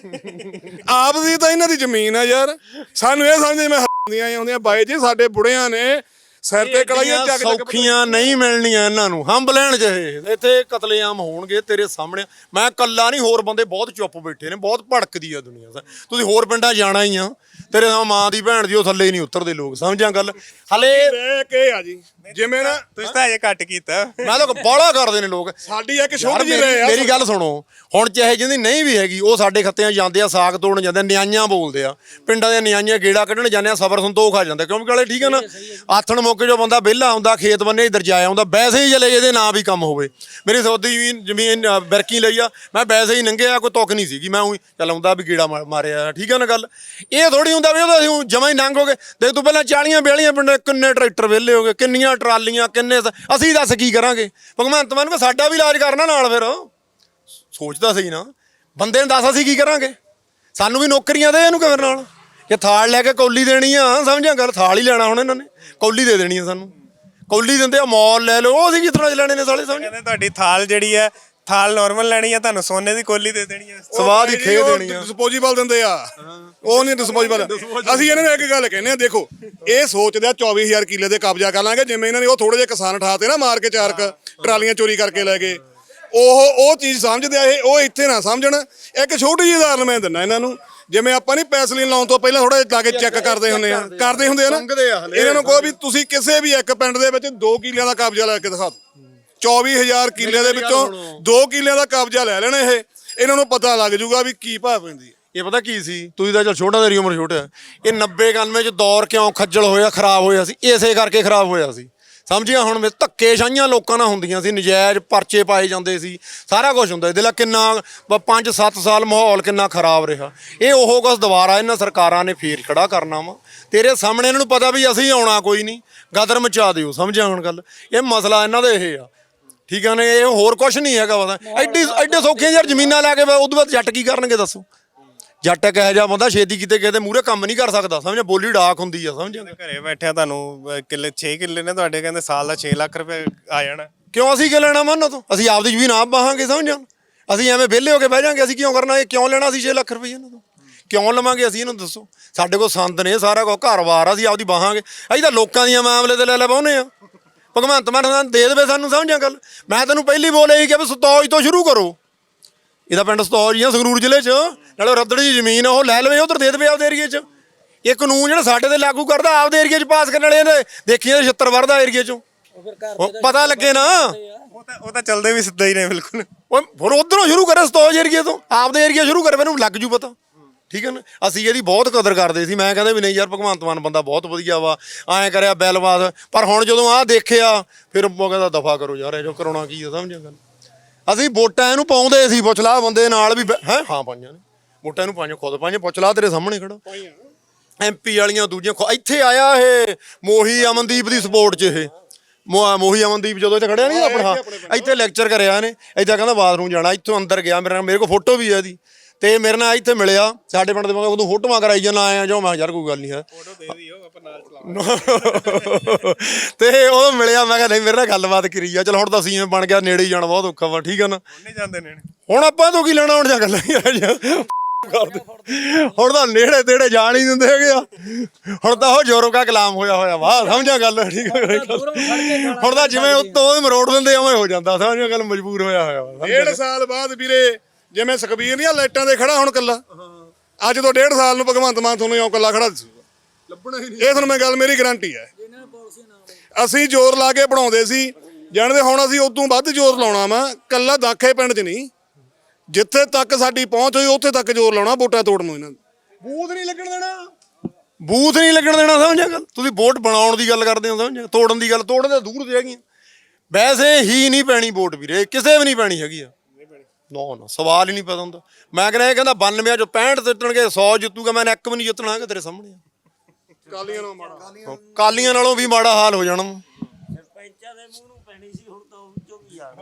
ਆਪ ਦੀ ਤਾਂ ਇਹਨਾਂ ਦੀ ਜ਼ਮੀਨ ਆ ਯਾਰ। ਸਾਨੂੰ ਇਹ ਸਮਝਦੇ ਮੈਂ ਹੁੰਦੀਆਂ। ਆਉਂਦੀਆਂ ਬਾਈ ਜੀ, ਸਾਡੇ ਬੁੜਿਆਂ ਨੇ ਸਿਰ ਤੇ ਕੜਾਈਆਂ ਚੱਕ ਚੱਕ ਸੌਖੀਆਂ ਨਹੀਂ ਮਿਲਣੀਆਂ ਇਹਨਾਂ ਨੂੰ। ਹੰਬ ਲੈਣ ਚਾਹੇ ਇੱਥੇ ਕਤਲੇਆਮ ਹੋਣਗੇ ਤੇਰੇ ਸਾਹਮਣੇ। ਮੈਂ ਕੱਲਾ ਨਹੀਂ ਹੋਰ ਬੰਦੇ ਬਹੁਤ ਚੁੱਪ ਬੈਠੇ ਨੇ ਬਹੁਤ ਭੜਕਦੀ ਆ ਦੁਨੀਆ ਤੁਸੀਂ ਹੋਰ ਪਿੰਡਾਂ ਜਾਣਾ ਹੀ ਆ। ਤੇਰੇ ਨਾਲ ਮਾਂ ਦੀ ਭੈਣ ਦੀ ਉਹ ਥੱਲੇ ਹੀ ਨਹੀਂ ਉਤਰਦੇ ਲੋਕ ਸਮਝਾਂ ਗੱਲ? ਹਲੇ ਰਹਿ ਕੇ ਆ ਜੀ। ਜਿਵੇਂ ਨਾ ਤੁਸੀਂ ਤਾਂ ਅਜੇ ਘੱਟ ਕੀਤਾ। ਮੈਂ ਤਾਂ ਬਾਹਲਾ ਕਰਦੇ ਨੇ ਲੋਕ। ਸਾਡੀ ਇੱਕ ਜਿਹੀ ਮੇਰੀ ਰਹਿ ਆ। ਮੇਰੀ ਗੱਲ ਸੁਣੋ। ਹੁਣ ਚਾਹੇ ਜਿਹਦੀ ਨਹੀਂ ਵੀ ਹੈਗੀ ਉਹ ਸਾਡੇ ਖੱਤਿਆਂ ਜਾਂਦੇ ਆ ਸਾਗ ਤੋੜਨ ਜਾਂਦੇ ਆ ਨਿਆਈਆਂ ਬੋਲਦੇ ਆ। ਪਿੰਡਾਂ ਦੇ ਨਿਆਈਆਂ ਗੇੜਾ ਕੱਢਣ ਜਾਂਦੇ ਆ ਸਬਰ ਸੰਤੋਖ ਆ ਜਾਂਦਾ। ਕਿਉਂਕਿ ਕਾਲੇ ਠੀਕ ਹੈ ਨਾ ਆਥਣ ਮੌਕੇ ਜੋ ਬੰਦਾ ਵਿਹਲਾ ਆਉਂਦਾ ਖੇਤ ਬੰਨੇ ਇਧਰ ਜਾਇਆ ਆਉਂਦਾ ਵੈਸੇ ਹੀ ਚਲੇ ਇਹਦੇ ਨਾਂ ਵੀ ਕੰਮ ਹੋਵੇ। ਮੇਰੀ ਸੌਦੀ ਜ਼ਮੀਨ ਜ਼ਮੀਨ ਬਿਰਕੀ ਲਈ ਆ ਮੈਂ ਵੈਸੇ ਹੀ ਨੰਗਿਆ ਕੋਈ ਤੁੱਕ ਨਹੀਂ ਸੀਗੀ। ਮੈਂ ਉਹੀ ਚੱਲ ਆਉਂਦਾ ਵੀ ਗੇੜਾ ਮਾਰ- ਮਾਰਿਆ ਠੀਕ ਹੈ ਨਾ ਗੱਲ? ਇਹ ਥੋੜੀ ਹੁੰਦਾ ਵੀ ਅਸੀਂ ਜਮਾ ਹੀ ਨੰਗ ਹੋ ਗਏ। ਦੇਖ ਤੂੰ ਪਹਿਲਾਂ 40 42 ਪਿੰਡ ਕਿੰਨੇ ਟਰੈਕਟਰ ਵਿਹਲੇ ਹੋ ਗਏ ਕਿੰਨੀਆਂ ਟਰਾਲੀਆਂ, ਕਿੰਨੇ ਅਸੀਂ ਦੱਸ ਕੀ ਕਰਾਂਗੇ? ਭਗਵੰਤ ਮਾਨ ਕੋ ਸਾਡਾ ਵੀ ਇਲਾਜ ਕਰਨਾ ਨਾਲ ਫਿਰ। ਸੋਚਦਾ ਸਹੀ ਨਾ। ਬੰਦੇ ਨੂੰ ਦੱਸ ਅਸੀਂ ਕੀ ਕਰਾਂਗੇ? ਸਾਨੂੰ ਵੀ ਨੌਕਰੀਆਂ ਦੇ ਇਹਨੂੰ ਕਿਵੇਂ ਨਾਲ? ਕਿ ਥਾਲ ਲੈ ਕੇ ਕੌਲੀ ਦੇਣੀ ਆ ਸਮਝਾਂ ਗੱਲ? ਥਾਲ ਹੀ ਲੈਣਾ ਹੁਣ ਇਹਨਾਂ ਨੇ। ਕੌਲੀ ਦੇ ਦੇਣੀ ਆ ਸਾਨੂੰ। ਕੌਲੀ ਦਿੰਦੇ ਆ, ਮੌਲ ਲੈ ਲਓ। ਉਹ ਅਸੀਂ ਕਿਸ ਤਰ੍ਹਾਂ ਲੈਣੇ ਨੇ ਸਾਲੇ ਸਮਝ ਕਹਿੰਦੇ ਤੁਹਾਡੀ ਥਾਲ ਜਿਹੜੀ ਹੈ ਥਾਲ ਨਾਰਮਲ ਲੈਣੀ ਹੈ ਤੁਹਾਨੂੰ ਸੋਨੇ ਦੀ ਕੋਲੀ ਦੇ ਦੇਣੀ ਹੈ ਸਵਾਦ ਹੀ ਖੇ ਦੇਣੀ ਆ। ਡਿਸਪੋਜ਼ੇਬਲ ਦਿੰਦੇ ਆ। ਉਹ ਨਹੀਂ ਡਿਸਪੋਜ਼ੇਬਲ ਅਸੀਂ ਇਹਨਾਂ ਨੂੰ ਇੱਕ ਗੱਲ ਕਹਿੰਦੇ ਆ ਦੇਖੋ ਇਹ ਸੋਚਦੇ ਆ 24000 ਕਿੱਲੇ ਦੇ ਕਬਜ਼ਾ ਕਰ ਲਾਂਗੇ ਜਿਵੇਂ ਇਹਨਾਂ ਨੇ ਉਹ ਥੋੜੇ ਜਿਹੇ ਕਿਸਾਨ ਠਾਤੇ ਨਾ ਮਾਰ ਕੇ ਚਾਰਕ ਟਰਾਲੀਆਂ ਚੋਰੀ ਕਰਕੇ ਲੈ ਗਏ। ਉਹ ਉਹ ਚੀਜ਼ ਸਮਝਦੇ ਆ ਇਹ ਉਹ ਇੱਥੇ ਨਾ ਸਮਝਣ। ਇੱਕ ਛੋਟੀ ਜਿਹੀ ਉਦਾਹਰਨ ਮੈਂ ਦਿੰਦਾ ਇਹਨਾਂ ਨੂੰ ਜਿਵੇਂ ਆਪਾਂ ਨਹੀਂ ਪੈਸਲੀਨ ਲਾਉਣ ਤੋਂ ਪਹਿਲਾਂ ਥੋੜਾ ਜਿਹਾ ਲਾ ਕੇ ਚੈੱਕ ਕਰਦੇ ਹੁੰਦੇ ਆ। ਕਰਦੇ ਹੁੰਦੇ ਆ ਨਾ। ਆ। ਇਹਨਾਂ ਨੂੰ ਕਹੋ ਵੀ ਤੁਸੀਂ ਕਿਸੇ ਵੀ ਇੱਕ ਪਿੰਡ ਦੇ ਵਿੱਚ 2 ਕਿੱਲਿਆਂ ਦਾ ਕਬਜ਼ਾ ਲੈ ਕੇ ਦਿਖਾ ਦਿਓ। 24000 ਕਿੱਲੇ ਦੇ ਵਿੱਚੋਂ 2 ਕਿੱਲਿਆਂ ਦਾ ਕਬਜ਼ਾ ਲੈ ਲੈਣਾ ਇਹ। ਇਹਨਾਂ ਨੂੰ ਪਤਾ ਲੱਗ ਜਾਊਗਾ ਵੀ ਕੀ ਭਾਅ ਪੈਂਦੀ ਹੈ। ਇਹ ਪਤਾ ਕੀ ਸੀ? ਤੁਸੀਂ ਤਾਂ ਚਲ ਛੋਟਾ ਤੇਰੀ ਉਮਰ ਛੋਟਾ ਇਹ 90 91 ਚ ਦੌਰ ਕਿਉਂ ਖੱਜਲ ਹੋਇਆ ਖਰਾਬ ਹੋਇਆ ਸੀ? ਇਸੇ ਕਰਕੇ ਖਰਾਬ ਹੋਇਆ ਸੀ। ਸਮਝਿਆ ਹੁਣ ਮੇ? ਧੱਕੇ ਸ਼ਾਈਆਂ ਲੋਕਾਂ ਨਾਲ ਹੁੰਦੀਆਂ ਸੀ ਨਜਾਇਜ਼ ਪਰਚੇ ਪਾਏ ਜਾਂਦੇ ਸੀ। ਸਾਰਾ ਕੁਝ ਹੁੰਦਾ ਇਹਦੇ ਲਈ ਕਿੰਨਾ 5-7 ਸਾਲ ਮਾਹੌਲ ਕਿੰਨਾ ਖਰਾਬ ਰਿਹਾ। ਇਹ ਉਹ ਕੁਝ ਦੁਬਾਰਾ ਇਹਨਾਂ ਸਰਕਾਰਾਂ ਨੇ ਫੇਰ ਖੜਾ ਕਰਨਾ ਵਾ। ਤੇਰੇ ਸਾਹਮਣੇ ਇਹਨਾਂ ਨੂੰ ਪਤਾ ਵੀ ਅਸੀਂ ਆਉਣਾ ਕੋਈ ਨਹੀਂ। ਗਦਰ ਮਚਾ ਦਿਓ। ਸਮਝਿਆ ਹੁਣ ਗੱਲ? ਇਹ ਮਸਲਾ ਇਹਨਾਂ ਦਾ ਇਹ ਆ। ਠੀਕ ਹੈ ਨਾ ਇਹ ਹੋਰ ਕੁਝ ਨਹੀਂ ਹੈਗਾ ਵਾ ਐਡੀ ਐਡੇ ਸੌਖੇ ਯਾਰ ਜ਼ਮੀਨਾਂ ਲੈ ਕੇ ਉਦੋਂ ਬਾਅਦ ਜੱਟ ਕੀ ਕਰਨਗੇ ਦੱਸੋ? ਜੱਟ ਇੱਕ ਇਹੋ ਜਿਹਾ ਬੰਦਾ ਛੇਤੀ ਕਿਤੇ ਕਿਤੇ ਮੂਰੇ ਕੰਮ ਨਹੀਂ ਕਰ ਸਕਦਾ ਸਮਝ ਬੋਲੀ ਡਾਕ ਹੁੰਦੀ ਆ ਸਮਝ ਘਰੇ ਬੈਠਿਆ ਤੁਹਾਨੂੰ ਕਿੱਲੇ 6 ਕਿੱਲੇ ਨੇ ਤੁਹਾਡੇ ਕਹਿੰਦੇ ਸਾਲ ਦਾ 6 ਲੱਖ ਰੁਪਏ ਆ ਜਾਣਾ। ਕਿਉਂ ਅਸੀਂ ਕਿ ਲੈਣਾ ਮੰਨੋ ਤੋਂ? ਅਸੀਂ ਆਪਦੀ ਜ਼ਮੀਨ ਆਪ ਬਾਹਾਂਗੇ ਸਮਝਾਂ ਅਸੀਂ ਐਵੇਂ ਵਿਹਲੇ ਹੋ ਕੇ ਬਹਿ ਜਾਾਂਗੇ ਅਸੀਂ ਕਿਉਂ ਕਰਨਾ? ਇਹ ਕਿਉਂ ਲੈਣਾ ਅਸੀਂ 6 ਲੱਖ ਰੁਪਏ ਇਹਨਾਂ ਤੋਂ? ਕਿਉਂ ਲਵਾਂਗੇ ਅਸੀਂ ਇਹਨੂੰ ਦੱਸੋ? ਸਾਡੇ ਕੋਲ ਸੰਦ ਨੇ ਸਾਰਾ ਕੁਝ ਘਰ-ਬਾਰ ਆ ਅਸੀਂ ਆਪਦੀ ਬਾਹਾਂਗੇ ਅਸੀਂ ਤਾਂ ਲੋਕਾਂ ਦੀਆਂ ਮਾਮਲੇ ਤੇ ਲੈ ਲੈ ਬਾਉਨੇ ਆ। ਭਗਵੰਤ ਮਾਨ ਸਾਨੂੰ ਦੇ ਦੇਵੇ ਸਾਨੂੰ ਸਮਝਾਂ ਗੱਲ। ਮੈਂ ਤੈਨੂੰ ਪਹਿਲੀ ਬੋਲੇ ਹੀ ਕਿ ਵੀ ਸਤੌਜ ਤੋਂ ਸ਼ੁਰੂ ਕਰੋ। ਇਹਦਾ ਪਿੰਡ ਸਤੌਜ ਆ ਸੰਗਰੂਰ ਜ਼ਿਲ੍ਹੇ 'ਚ। ਨਾਲੇ ਰੱਦੜੀ ਦੀ ਜ਼ਮੀਨ ਉਹ ਲੈ ਲਵੇ ਉਧਰ ਦੇ ਦੇਵੇ ਆਪਦੇ ਏਰੀਏ 'ਚ। ਇਹ ਕਾਨੂੰਨ ਜਿਹੜਾ ਸਾਡੇ ਤੇ ਲਾਗੂ ਕਰਦਾ ਆਪਦੇ ਏਰੀਏ 'ਚ ਪਾਸ ਕਰਨ ਵਾਲੇ ਇਹਦੇ ਦੇਖੀਏ 76 ਵਰਦਾ ਏਰੀਏ 'ਚੋਂ। ਉਹ ਉਹ ਪਤਾ ਲੱਗੇ ਨਾ। ਉਹ ਤਾਂ ਉਹ ਤਾਂ ਚੱਲਦੇ ਵੀ ਸਿੱਧਾ ਹੀ ਨੇ ਬਿਲਕੁਲ। ਓਏ ਫਿਰ ਉਧਰੋਂ ਸ਼ੁਰੂ ਕਰੇ ਸਤੌਜ ਏਰੀਏ ਤੋਂ ਆਪਦੇ ਏਰੀਆ ਸ਼ੁਰੂ ਕਰੇ ਮੈਨੂੰ ਲੱਗ ਜੂ ਪਤਾ। ਠੀਕ ਹੈ ਨਾ? ਅਸੀਂ ਇਹਦੀ ਬਹੁਤ ਕਦਰ ਕਰਦੇ ਸੀ। ਮੈਂ ਕਹਿੰਦਾ ਵੀ ਨਹੀਂ ਯਾਰ ਭਗਵੰਤ ਮਾਨ ਬੰਦਾ ਬਹੁਤ ਵਧੀਆ ਵਾ। ਐਂ ਕਰਿਆ ਬੈਲਵਾਸ ਪਰ ਹੁਣ ਜਦੋਂ ਆਹ ਦੇਖਿਆ ਫਿਰ ਉਹ ਕਹਿੰਦਾ ਦਫਾ ਕਰੋ ਯਾਰ ਇਹ ਜੋ ਕਰਾਉਣਾ ਕੀ ਆ ਸਮਝਿਆ ਗੱਲ? ਅਸੀਂ ਵੋਟਾਂ ਇਹਨੂੰ ਪਾਉਂਦੇ ਸੀ ਪੁੱਛ ਲਾ ਬੰਦੇ ਨਾਲ ਵੀ ਹੈ? ਹਾਂ ਪਾਈਆਂ ਨੇ। ਵੋਟਾਂ ਇਹਨੂੰ ਪਾਈਆਂ ਖੁਦ ਪਾਈਆਂ। ਪੁੱਛ ਲਾ ਤੇਰੇ ਸਾਹਮਣੇ ਖੜਾ ਐਮਪੀ ਵਾਲੀਆਂ ਦੂਜੀਆਂ ਇੱਥੇ ਆਇਆ ਇਹ ਮੋਹੀ ਅਮਨਦੀਪ ਦੀ ਸਪੋਰਟ 'ਚ ਇਹ। ਮੋ- ਮੋਹੀ ਅਮਨਦੀਪ ਜਦੋਂ ਇੱਥੇ ਖੜਿਆ ਨਹੀਂ ਆਪਣਾ। ਇੱਥੇ ਲੈਕਚਰ ਕਰਿਆ ਇਹਨੇ। ਇੱਥੇ ਕਹਿੰਦਾ ਬਾਥਰੂਮ ਜਾਣਾ। ਇੱਥੋਂ ਅੰਦਰ ਗਿਆ। ਮੇਰੇ ਨਾਲ ਮੇਰੇ ਕੋਲ ਫੋਟੋ ਵੀ ਹੈ ਇਹਦੀ। ਤੇ ਮੇਰੇ ਨਾਲ ਇੱਥੇ ਮਿਲਿਆ ਸਾਡੇ ਪਿੰਡ ਦੇ ਮੈਂ ਉਦੋਂ ਫੋਟੋਆਂ ਕਰਾਈ ਜਾਂਦਾ ਆਇਆ ਜੋ ਮੈਂ ਯਾਰ ਕੋਈ ਗੱਲ ਨਹੀਂ ਹੈ। ਫੋਟੋ ਦੇ ਦਿਓ ਆਪਾਂ ਨਾਲ ਚਲਾਵਾਂਗੇ। ਤੇ ਉਹ ਮਿਲਿਆ ਮੈਂ ਕਿਹਾ ਨਹੀਂ ਮੇਰੇ ਨਾਲ ਗੱਲਬਾਤ ਕਰੀ ਆ। ਚਲ ਹੁਣ ਤਾਂ ਸੀਐਮ ਬਣ ਗਿਆ ਨੇੜੇ ਹੀ ਜਾਣਾ ਬਹੁਤ ਔਖਾ ਵਾ ਠੀਕ ਆ ਨਾ? ਉਹਨੇ ਜਾਂਦੇ ਨੇ ਹੁਣ ਆਪਾਂ ਤੋਂ ਕੀ ਲੈਣਾ ਹੁਣ ਜਾ ਗੱਲਾਂ ਹੀ ਆ ਜਾ ਕਰਦੇ ਹੁਣ ਤਾਂ ਨੇੜੇ ਤੇੜੇ ਜਾਣ ਹੀ ਦਿੰਦੇ ਹੈਗੇ ਆ। ਹੁਣ ਤਾਂ ਉਹ ਜੋਰੋ ਕਾ ਕਲਾਮ ਹੋਇਆ ਹੋਇਆ ਵਾ ਸਮਝਿਆ ਗੱਲ ਠੀਕ ਹੈ ਹੁਣ ਤਾਂ ਜਿਵੇਂ ਉੱਤੋਂ ਮਰੋੜ ਦਿੰਦੇ ਉਵੇਂ ਹੋ ਜਾਂਦਾ ਸਮਝਿਆ ਗੱਲ ਮਜਬੂਰ ਹੋਇਆ ਹੋਇਆ ਵਾ ਡੇਢ ਸਾਲ ਬਾਅਦ ਵੀਰੇ ਜਿਵੇਂ ਸੁਖਬੀਰ ਨਹੀਂ ਆ ਲਾਈਟਾਂ ਦੇ ਖੜਾ ਹੁਣ ਕੱਲਾ ਅੱਜ ਤੋਂ ਡੇਢ ਸਾਲ ਨੂੰ ਭਗਵੰਤ ਮਾਨ ਤੁਹਾਨੂੰ ਇਉਂ ਕੱਲਾ ਖੜਾ ਦਿਸੂਗਾ। ਲੱਭਣਾ ਹੀ ਇਹ ਤੁਹਾਨੂੰ ਮੈਂ ਗੱਲ ਮੇਰੀ ਗਾਰੰਟੀ ਹੈ। ਅਸੀਂ ਜ਼ੋਰ ਲਾ ਕੇ ਬਣਾਉਂਦੇ ਸੀ ਜਾਣਦੇ ਹੁਣ ਅਸੀਂ ਉਦੋਂ ਵੱਧ ਜ਼ੋਰ ਲਾਉਣਾ ਵਾ ਕੱਲਾ ਦਾਖੇ ਪਿੰਡ 'ਚ ਨਹੀਂ। ਜਿੱਥੇ ਤੱਕ ਸਾਡੀ ਪਹੁੰਚ ਹੋਈ ਉੱਥੇ ਤੱਕ ਜ਼ੋਰ ਲਾਉਣਾ ਵੋਟਾਂ ਤੋੜਨ ਨੂੰ ਇਹਨਾਂ ਬੂਥ ਨਹੀਂ ਲੱਗਣ ਦੇਣਾ। ਬੂਥ ਨਹੀਂ ਲੱਗਣ ਦੇਣਾ ਸਮਝਿਆ ਗੱਲ ਤੁਸੀਂ ਵੋਟ ਬਣਾਉਣ ਦੀ ਗੱਲ ਕਰਦੇ ਹੋ ਸਮਝਿਆ ਤੋੜਨ ਦੀ ਗੱਲ ਤੋੜਨ ਤਾਂ ਦੂਰ ਦੀ ਹੈਗੀਆਂ ਵੈਸੇ ਹੀ ਨਹੀਂ ਪੈਣੀ ਵੋਟ ਵੀਰੇ ਕਿਸੇ ਵੀ ਨਹੀਂ ਪੈਣੀ ਹੈਗੀ ਆ। ਨਾ ਨਾ ਸਵਾਲ ਹੀ ਨਹੀਂ ਪਤਾ ਹੁੰਦਾ। ਮੈਂ ਕਹਿੰਦਾ ਇਹ ਕਹਿੰਦਾ 92 ਚੋਂ 65 ਜਿੱਤਣਗੇ 100 ਜਿੱਤੂਗਾ ਮੈਂ ਇੱਕ ਵੀ ਨਹੀਂ ਜਿੱਤਣਾ ਹੈਗਾ ਤੇਰੇ ਸਾਹਮਣੇ। ਕਾਲੀਆਂ ਨੂੰ ਮਾੜਾ। ਕਾਲੀਆਂ ਨਾਲੋਂ ਵੀ ਮਾੜਾ ਹਾਲ ਹੋ ਜਾਣਾ। ਸਰਪੰਚਾਂ ਦੇ ਮੂੰਹ ਨੂੰ ਪੈਣੀ ਸੀ ਹੁਣ ਤਾਂ ਉਹ ਚੋਂ ਕੀ ਆ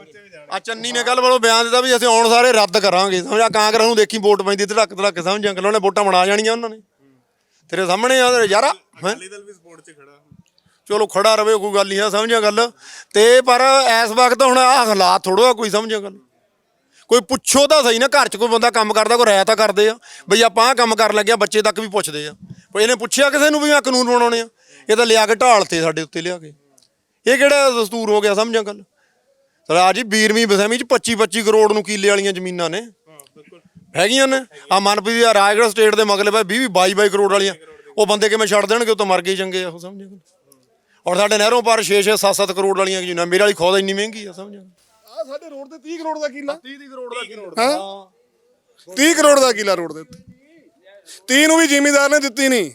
ਆ ਚੰਨੀ ਨੇ ਕੱਲ ਵੱਲੋਂ ਬਿਆਨ ਦਿੱਤਾ ਵੀ ਅਸੀਂ ਆਉਣ ਸਾਰੇ ਰੱਦ ਕਰਾਂਗੇ। ਸਮਝਿਆ? ਕਾਂਗਰਸ ਨੂੰ ਦੇਖੀ ਵੋਟ ਪੈਂਦੀ ਧੜਕ ਧੜਕ ਉਹਨੇ ਵੋਟਾਂ ਬਣਾ ਜਾਣੀਆਂ ਉਹਨਾਂ ਨੇ। ਤੇਰੇ ਸਾਹਮਣੇ ਆ ਯਾਰਾ ਹੈਂ? ਅਕਾਲੀ ਦਲ ਵੀ ਸਪੋਰਟ 'ਚ ਖੜਾ। ਚਲੋ ਖੜਾ ਰਵੇ ਕੋਈ ਗੱਲ ਨਹੀਂ ਆ ਸਮਝਿਆ ਗੱਲ? ਤੇ ਪਰ ਇਸ ਵਕਤ ਹੁਣ ਆ ਹਾਲਾਤ ਥੋੜਾ ਕੋਈ ਸਮਝਿਆ ਗੱਲ? ਕੋਈ ਪੁੱਛੋ ਤਾਂ ਸਹੀ ਨਾ, ਘਰ 'ਚ ਕੋਈ ਬੰਦਾ ਕੰਮ ਕਰਦਾ, ਕੋਈ ਰਾਇ ਤਾਂ ਕਰਦੇ ਆ। ਬਈ ਆਪਾਂ ਆਹ ਕੰਮ ਕਰਨ ਲੱਗਿਆ ਬੱਚੇ ਤੱਕ ਵੀ ਪੁੱਛਦੇ ਆ। ਪਰ ਇਹਨੇ ਪੁੱਛਿਆ ਕਿਸੇ ਨੂੰ ਵੀ ਮੈਂ ਕਾਨੂੰਨ ਬਣਾਉਣੇ ਆ? ਇਹ ਤਾਂ ਲਿਆ ਕੇ ਢਾਲ ਤੇ ਸਾਡੇ ਉੱਤੇ ਲਿਆ ਕੇ। ਇਹ ਕਿਹੜਾ ਦਸਤੂਰ ਹੋ ਗਿਆ, ਸਮਝਾਂ ਗੱਲ? ਰਾਜ ਜੀ 20ਵੀਂ ਬਸੈਮੀ ਚ 25 25 ਕਰੋੜ ਨੂੰ ਕੀਲੇ ਵਾਲੀਆਂ ਜ਼ਮੀਨਾਂ ਨੇ। ਹੈਗੀਆਂ ਨੇ? ਆ ਮਨਪ੍ਰੀਤ ਆ ਰਾਜਗੜ੍ਹ ਸਟੇਟ ਦੇ ਮਗਲੇ ਪਏ 20 22 22 ਕਰੋੜ ਵਾਲੀਆਂ। ਉਹ ਬੰਦੇ ਕਿਵੇਂ ਛੱਡ ਦੇਣਗੇ, ਉਹ ਤਾਂ ਮਰ ਗਏ ਚੰਗੇ ਆ, ਉਹ ਸਮਝੇ ਔਰ ਸਾਡੇ ਨਹਿਰੋਂ ਪਰ 6 6 7 7 ਕਰੋੜ ਵਾਲੀਆਂ ਜ਼ਮੀਨਾਂ, ਮੇਰੇ ਵਾਲੀ ਖੋਦ ਇੰਨੀ ਮਹਿੰਗੀ ਆ ਸਮਝਿਆ ਆ ਸਾਡੇ ਰੋਡ ਤੇ 30 ਕਰੋੜ ਦਾ ਕਿੱਲਾ। 30 ਕਰੋੜ ਦਾ ਕਿਲੋ। ਹਾਂ? 30 ਕਰੋੜ ਦਾ ਕਿੱਲਾ ਰੋਡ ਦੇ ਉੱਤੇ। 30 ਨੂੰ ਵੀ ਜ਼ਿਮੀਂਦਾਰ ਨੇ ਦਿੱਤੀ ਨਹੀਂ।